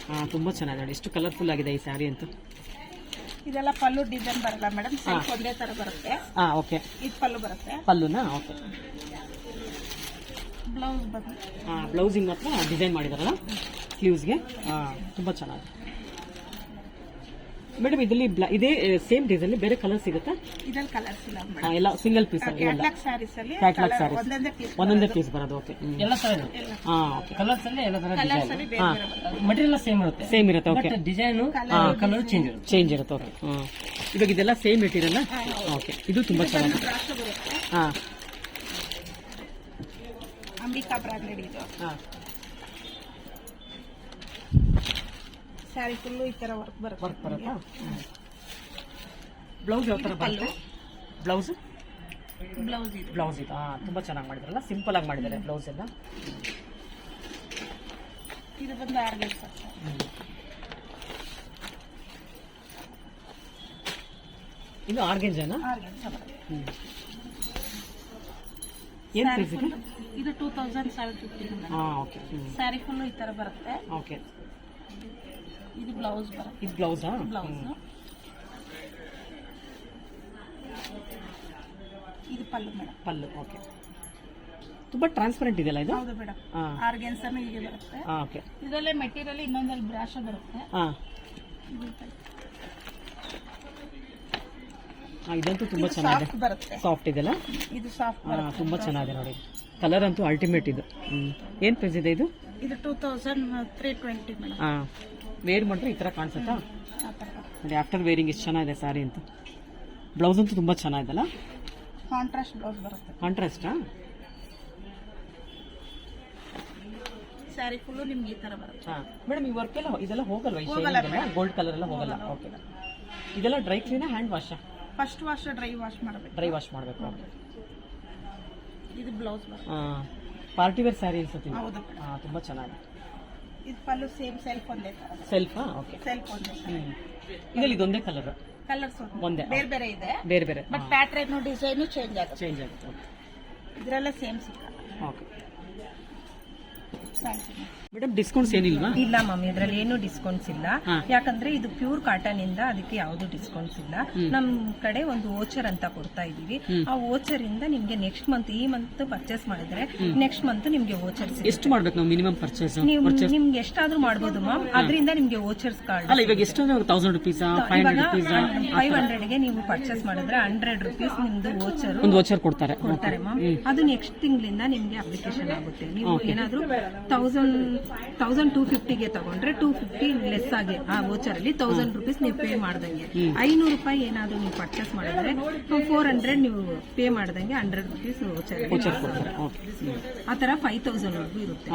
Speaker 1: ಹಾಂ ತುಂಬ ಚೆನ್ನಾಗಿದೆ. ನೋಡಿ ಎಷ್ಟು ಕಲರ್ಫುಲ್ ಆಗಿದೆ ಈ ಸ್ಯಾರಿ ಅಂತೂ.
Speaker 4: ಇದೆಲ್ಲ ಪಲ್ಲು ಡಿಸೈನ್ ಬರಲ್ಲ ಮೇಡಮ್ ಒಂದೇ ತರ ಬರುತ್ತೆ.
Speaker 1: ಹಾಂ ಓಕೆ
Speaker 4: ಇದು ಪಲ್ಲು ಬರುತ್ತೆ.
Speaker 1: ಪಲ್ಲುನಾ? ಓಕೆ
Speaker 4: ಬ್ಲೌಸ್ ಬಂದು
Speaker 1: ಹಾಂ ಬ್ಲೌಸಿಂಗ್ ಮಾತ್ರ ಡಿಸೈನ್ ಮಾಡಿದಾರಲ್ಲ? ಸ್ಲೀವ್ಸ್ಗೆ? ಹಾಂ ತುಂಬ ಚೆನ್ನಾಗಿದೆ ಮೇಡಮ್ ಇದರಲ್ಲಿ ಬ್ಲಾ ಇದೇ ಸೇಮ್ ಡಿಸೈನ್ ಬೇರೆ ಕಲರ್ ಸಿಗುತ್ತೆ?
Speaker 4: ಇದ್ರಲ್ಲಿ ಕಲರ್ಸ್ ಇಲ್ಲ ಮೇಡಮ್.
Speaker 1: ಹಾಂ ಎಲ್ಲ ಸಿಂಗಲ್ ಪೀಸ್ ಎಲ್ಲ.
Speaker 4: ಕ್ಯಾಟ್ಲಾಗ್ ಸ್ಯಾರೀಸ್ ಅಲ್ಲಿ
Speaker 1: ಕ್ಯಾಟ್ಲಾಗ್
Speaker 4: colour
Speaker 1: ಸ್ಯಾರೀಸ್
Speaker 4: ಒಂದೊಂದೇ ಪೀಸ್
Speaker 1: ಒಂದೊಂದೇ ಪೀಸ್ ಬರೋದು ಓಕೆ
Speaker 3: ಎಲ್ಲ ತರ ಇದೆ
Speaker 1: ಹಾಂ ಓಕೆ
Speaker 3: ಕಲರ್ಸ್ ಅಲ್ಲಿ ಎಲ್ಲ ತರ
Speaker 4: ಕಲರ್ಸ್ ಅಲ್ಲಿ ಬೇರೆ ಬೇರೆ
Speaker 3: ಮಟೀರಿಯಲ್ ಸೇಮ್ ಇರುತ್ತೆ.
Speaker 1: ಸೇಮ್ ಇರುತ್ತೆ okay
Speaker 3: but design colour change ಇರುತ್ತೆ.
Speaker 1: ಚೇಂಜ್ ಇರುತ್ತೆ ಓಕೆ ಹಾಂ ಇವಾಗ ಇದೆಲ್ಲ ಸೇಮ್ ಮೆಟೀರಿಯಲ್ ಓಕೆ ಇದು ತುಂಬಾ ಚೆನ್ನಾಗಿದೆ. ಹಾಂ.
Speaker 4: ಅಂಬಿಕಾ ಬ್ರಾಂಡೆಡ್ ಇದು. ಸ್ಯಾರಿ ಫುಲ್ಲು ಈ ತರ ವರ್ಕ್ ಬರುತ್ತೆ
Speaker 1: ವರ್ಕ್ ಬರುತ್ತಾ? ಬ್ಲೌಸ್ ಯಾವ ಥರ ಬರುತ್ತೆ? ಬ್ಲೌಸ್
Speaker 4: ಬ್ಲೌಸ್ ಇದು.
Speaker 1: ಬ್ಲೌಸ್ ಇದು. ಹಾಂ ತುಂಬ ಚೆನ್ನಾಗಿ ಮಾಡಿದ್ರಲ್ಲ? ಸಿಂಪಲ್ ಆಗಿ ಮಾಡಿದ್ದಾರೆ ಬ್ಲೌಸ್ ಎಲ್ಲ.
Speaker 4: ಇದು ಬಂದು ಆರ್ಗೆಟ್
Speaker 1: ಇದು ಆರ್ಗೆಂಜನಾ
Speaker 4: ಆರ್ಗೆಂಜ
Speaker 1: ಹ್ಞೂ ಏನು ಪ್ರೈಸ್ ಇದೆ
Speaker 4: ಟೂ ತೌಸಂಡ್ ಸೆವೆನ್ ಫಿಫ್ಟಿ
Speaker 1: ಹಾಂ ಓಕೆ
Speaker 4: ಸ್ಯಾರಿ ಫುಲ್ಲು ಈ ತರ ಬರುತ್ತೆ.
Speaker 1: ಓಕೆ
Speaker 4: ಇದು ಬ್ಲೌಸ್ ಬರುತ್ತೆ.
Speaker 1: ಇದು ಬ್ಲೌಸಾ
Speaker 4: ಬ್ಲೌಸ್ ಇದು ಪಲ್ಲು ಮೇಡಮ್
Speaker 1: ಪಲ್ಲು ಓಕೆ ತುಂಬಾ ಟ್ರಾನ್ಸ್ಪರೆಂಟ್ ಇದೆಯಲ್ಲ ಇದು?
Speaker 4: ಹೌದು ಮೇಡಮ್
Speaker 1: ಹಾಂ.
Speaker 4: ಆರ್ಗೆನ್ಸನ್ನು ಹೀಗೆ ಬರುತ್ತೆ.
Speaker 1: ಓಕೆ
Speaker 4: ಇದರಲ್ಲೇ ಮೆಟೀರಿಯಲ್ ಇನ್ನೊಂದಲ್ಲಿ ಬ್ರಾಶ ಬರುತ್ತೆ.
Speaker 1: ಹಾಂ
Speaker 4: ಇದು
Speaker 1: ಹಾಂ ಇದಂತೂ ತುಂಬ ಚೆನ್ನಾಗಿದೆ.
Speaker 4: ಸಾಫ್ಟ್ ಬರುತ್ತೆ.
Speaker 1: ಸಾಫ್ಟ್ ಇದೆಲ್ಲ
Speaker 4: ಇದು ಸಾಫ್ಟ್
Speaker 1: ತುಂಬ ಚೆನ್ನಾಗಿದೆ ನೋಡಿ. ಕಲರ್ ಅಂತೂ ಅಲ್ಟಿಮೇಟ್ ಇದು. ಏನು ಪ್ರೈಸ್ ಇದೆ ಇದು?
Speaker 4: ಇದು ಟೂ ತೌಸಂಡ್ ತ್ರೀ ಟ್ವೆಂಟಿ
Speaker 1: ಹಾಂ. ವೇರ್ ಮಾಡಿದ್ರೆ ಈ ಥರ ಕಾಣಿಸುತ್ತಾ? ನೋಡಿ ಆಫ್ಟರ್ ವೇರಿಂಗ್ ಇಷ್ಟು ಚೆನ್ನಾಗಿದೆ ಸ್ಯಾರಿ ಅಂತ. ಬ್ಲೌಸ್ ಅಂತೂ ತುಂಬ ಚೆನ್ನಾಗಿದೆಲ್ಲ
Speaker 4: ಕಾಂಟ್ರಾಸ್ಟ್ ಬ್ಲೌಸ್ ಬರುತ್ತೆ.
Speaker 1: ಕಾಂಟ್ರಾಸ್ಟಾ
Speaker 4: ಸ್ಯಾರಿ ಫುಲ್ಲು ನಿಮ್ಗೆ ಈ ಥರ ಬರುತ್ತೆ.
Speaker 1: ಹಾಂ. ಮೇಡಮ್ ಈ ವರ್ಕ್ ಎಲ್ಲ ಇದೆಲ್ಲ ಹೋಗಲ್ವಾ ಈ ಗೋಲ್ಡ್ ಕಲರ್ ಎಲ್ಲ? ಹೋಗಲ್ಲ. ಓಕೆ ಇದೆಲ್ಲ ಡ್ರೈ ಕ್ಲೀನ ಹ್ಯಾಂಡ್ ವಾಶಾ
Speaker 4: ಫಸ್ಟ್ ವಾಶ್ ಡ್ರೈ ವಾಶ್ ಮಾಡಬೇಕು.
Speaker 1: ಡ್ರೈ ವಾಶ್ ಮಾಡಬೇಕು
Speaker 4: ಇದು ಬ್ಲೌಸ್
Speaker 1: ಪಾರ್ಟಿ ವೇರ್ ಸ್ಯಾರಿ ಅನ್ಸುತ್ತೆ.
Speaker 4: ಹೌದು
Speaker 1: ಹಾಂ ತುಂಬ ಚೆನ್ನಾಗಿದೆ.
Speaker 4: ಇದು ಪಲ್ಲು ಸೇಮ್ ಸೆಲ್ಫ್ ಒಂದೇ
Speaker 1: ಸೆಲ್ಫಾ ಓಕೆ
Speaker 4: ಸೆಲ್ಫ್ ಒಂದೇ
Speaker 1: ಇದರಲ್ಲಿ ಇದೊಂದೇ ಕಲರ್
Speaker 4: ಕಲರ್ಸ್
Speaker 1: ಒಂದೇ.
Speaker 4: ಬೇರೆ ಬೇರೆ ಇದೆ.
Speaker 1: ಬೇರೆ ಬೇರೆ
Speaker 4: ಬಟ್ ಪ್ಯಾಟ್ರನ್ ಡಿಸೈನು ಚೇಂಜ್ ಆಗುತ್ತೆ.
Speaker 1: ಚೇಂಜ್ ಆಗುತ್ತೆ
Speaker 4: ಇದರಲ್ಲ same Sikka
Speaker 1: okay
Speaker 4: thank you
Speaker 1: madam discounts ಏನಿಲ್ವಾ?
Speaker 2: ಇಲ್ಲ ಮ್ಯಾಮ್ ಇದ್ರಲ್ಲಿ ಏನು ಡಿಸ್ಕೌಂಟ್ಸ್ ಇಲ್ಲ. ಯಾಕಂದ್ರೆ ಇದು ಪ್ಯೂರ್ ಕಾಟನ್ ಇಂದ ಅದಕ್ಕೆ ಯಾವ್ದು ಡಿಸ್ಕೌಂಟ್ಸ್ ಇಲ್ಲ. ನಮ್ ಕಡೆ ಒಂದು ಓಚರ್ ಅಂತ ಕೊಡ್ತಾ ಇದೀವಿ ಆ ಓಚರ್ ಇಂದ ನಿಮ್ಗೆ ನೆಕ್ಸ್ಟ್ ಮಂತ್ ಈ ಮಂತ್ ಪರ್ಚೇಸ್ ಮಾಡಿದ್ರೆ ನೆಕ್ಸ್ಟ್ ಮಂತ್ ನಿಮ್ಗೆ ಓಚರ್ಸ್
Speaker 1: ಎಷ್ಟು ಮಾಡ್ಬೇಕು ನಾವು ಮಿನಿಮಮ್ ಪರ್ಚೇಸ್
Speaker 2: ನಿಮ್ಗೆ ಎಷ್ಟಾದ್ರೂ ಮಾಡ್ಬೋದು ಮ್ಯಾಮ್ ಅದರಿಂದ ನಿಮ್ಗೆ ಓಚರ್ಸ್ ಕಾರ್ಡ್
Speaker 1: ಅಲ್ಲ ಇವಾಗ ಎಷ್ಟು ಅಂದ್ರೆ ತೌಸಂಡ್ ರುಪೀಸ್ ಫೈವ್
Speaker 2: ಹಂಡ್ರೆಡ್ಗೆ ನೀವು ಪರ್ಚೇಸ್ ಮಾಡಿದ್ರೆ ಹಂಡ್ರೆಡ್ ರುಪೀಸ್ ನಿಮ್ದು ಓಚರ್
Speaker 1: ಒಂದು ಓಚರ್ ಕೊಡ್ತಾರೆ.
Speaker 2: ಕೊಡ್ತಾರೆ ಮ್ಯಾಮ್ ಅದು ನೆಕ್ಸ್ಟ್ ತಿಂಗಳಿಂದ ನಿಮ್ಗೆ ಅಪ್ಲಿಕೇಶನ್ ಆಗುತ್ತೆ. ನೀವು ಏನಾದ್ರೂ ತೌಸಂಡ್ ತೌಸಂಡ್ ಟೂ ಫಿಫ್ಟಿಗೆ ತಗೊಂಡ್ರೆ ಟೂ ಫಿಫ್ಟಿ ಲೆಸ್ ಆಗಿ ಆ ವೋಚರ್ ಅಲ್ಲಿ ತೌಸಂಡ್ ರುಪೀಸ್ ನೀವು ಪೇ ಮಾಡ್ದಂಗೆ. ಐನೂರು ರೂಪಾಯಿ ಏನಾದ್ರು ನೀವು ಪರ್ಚೇಸ್ ಮಾಡಿದ್ರೆ ಫೋರ್ ಹಂಡ್ರೆಡ್ ನೀವು ಪೇ ಮಾಡ್ದಂಗೆ ಹಂಡ್ರೆಡ್ ರುಪೀಸ್ ವೋಚರ್ ಆ ತರ ಫೈವ್ ತೌಸಂಡ್ ವರ್ಗೂ ಇರುತ್ತೆ.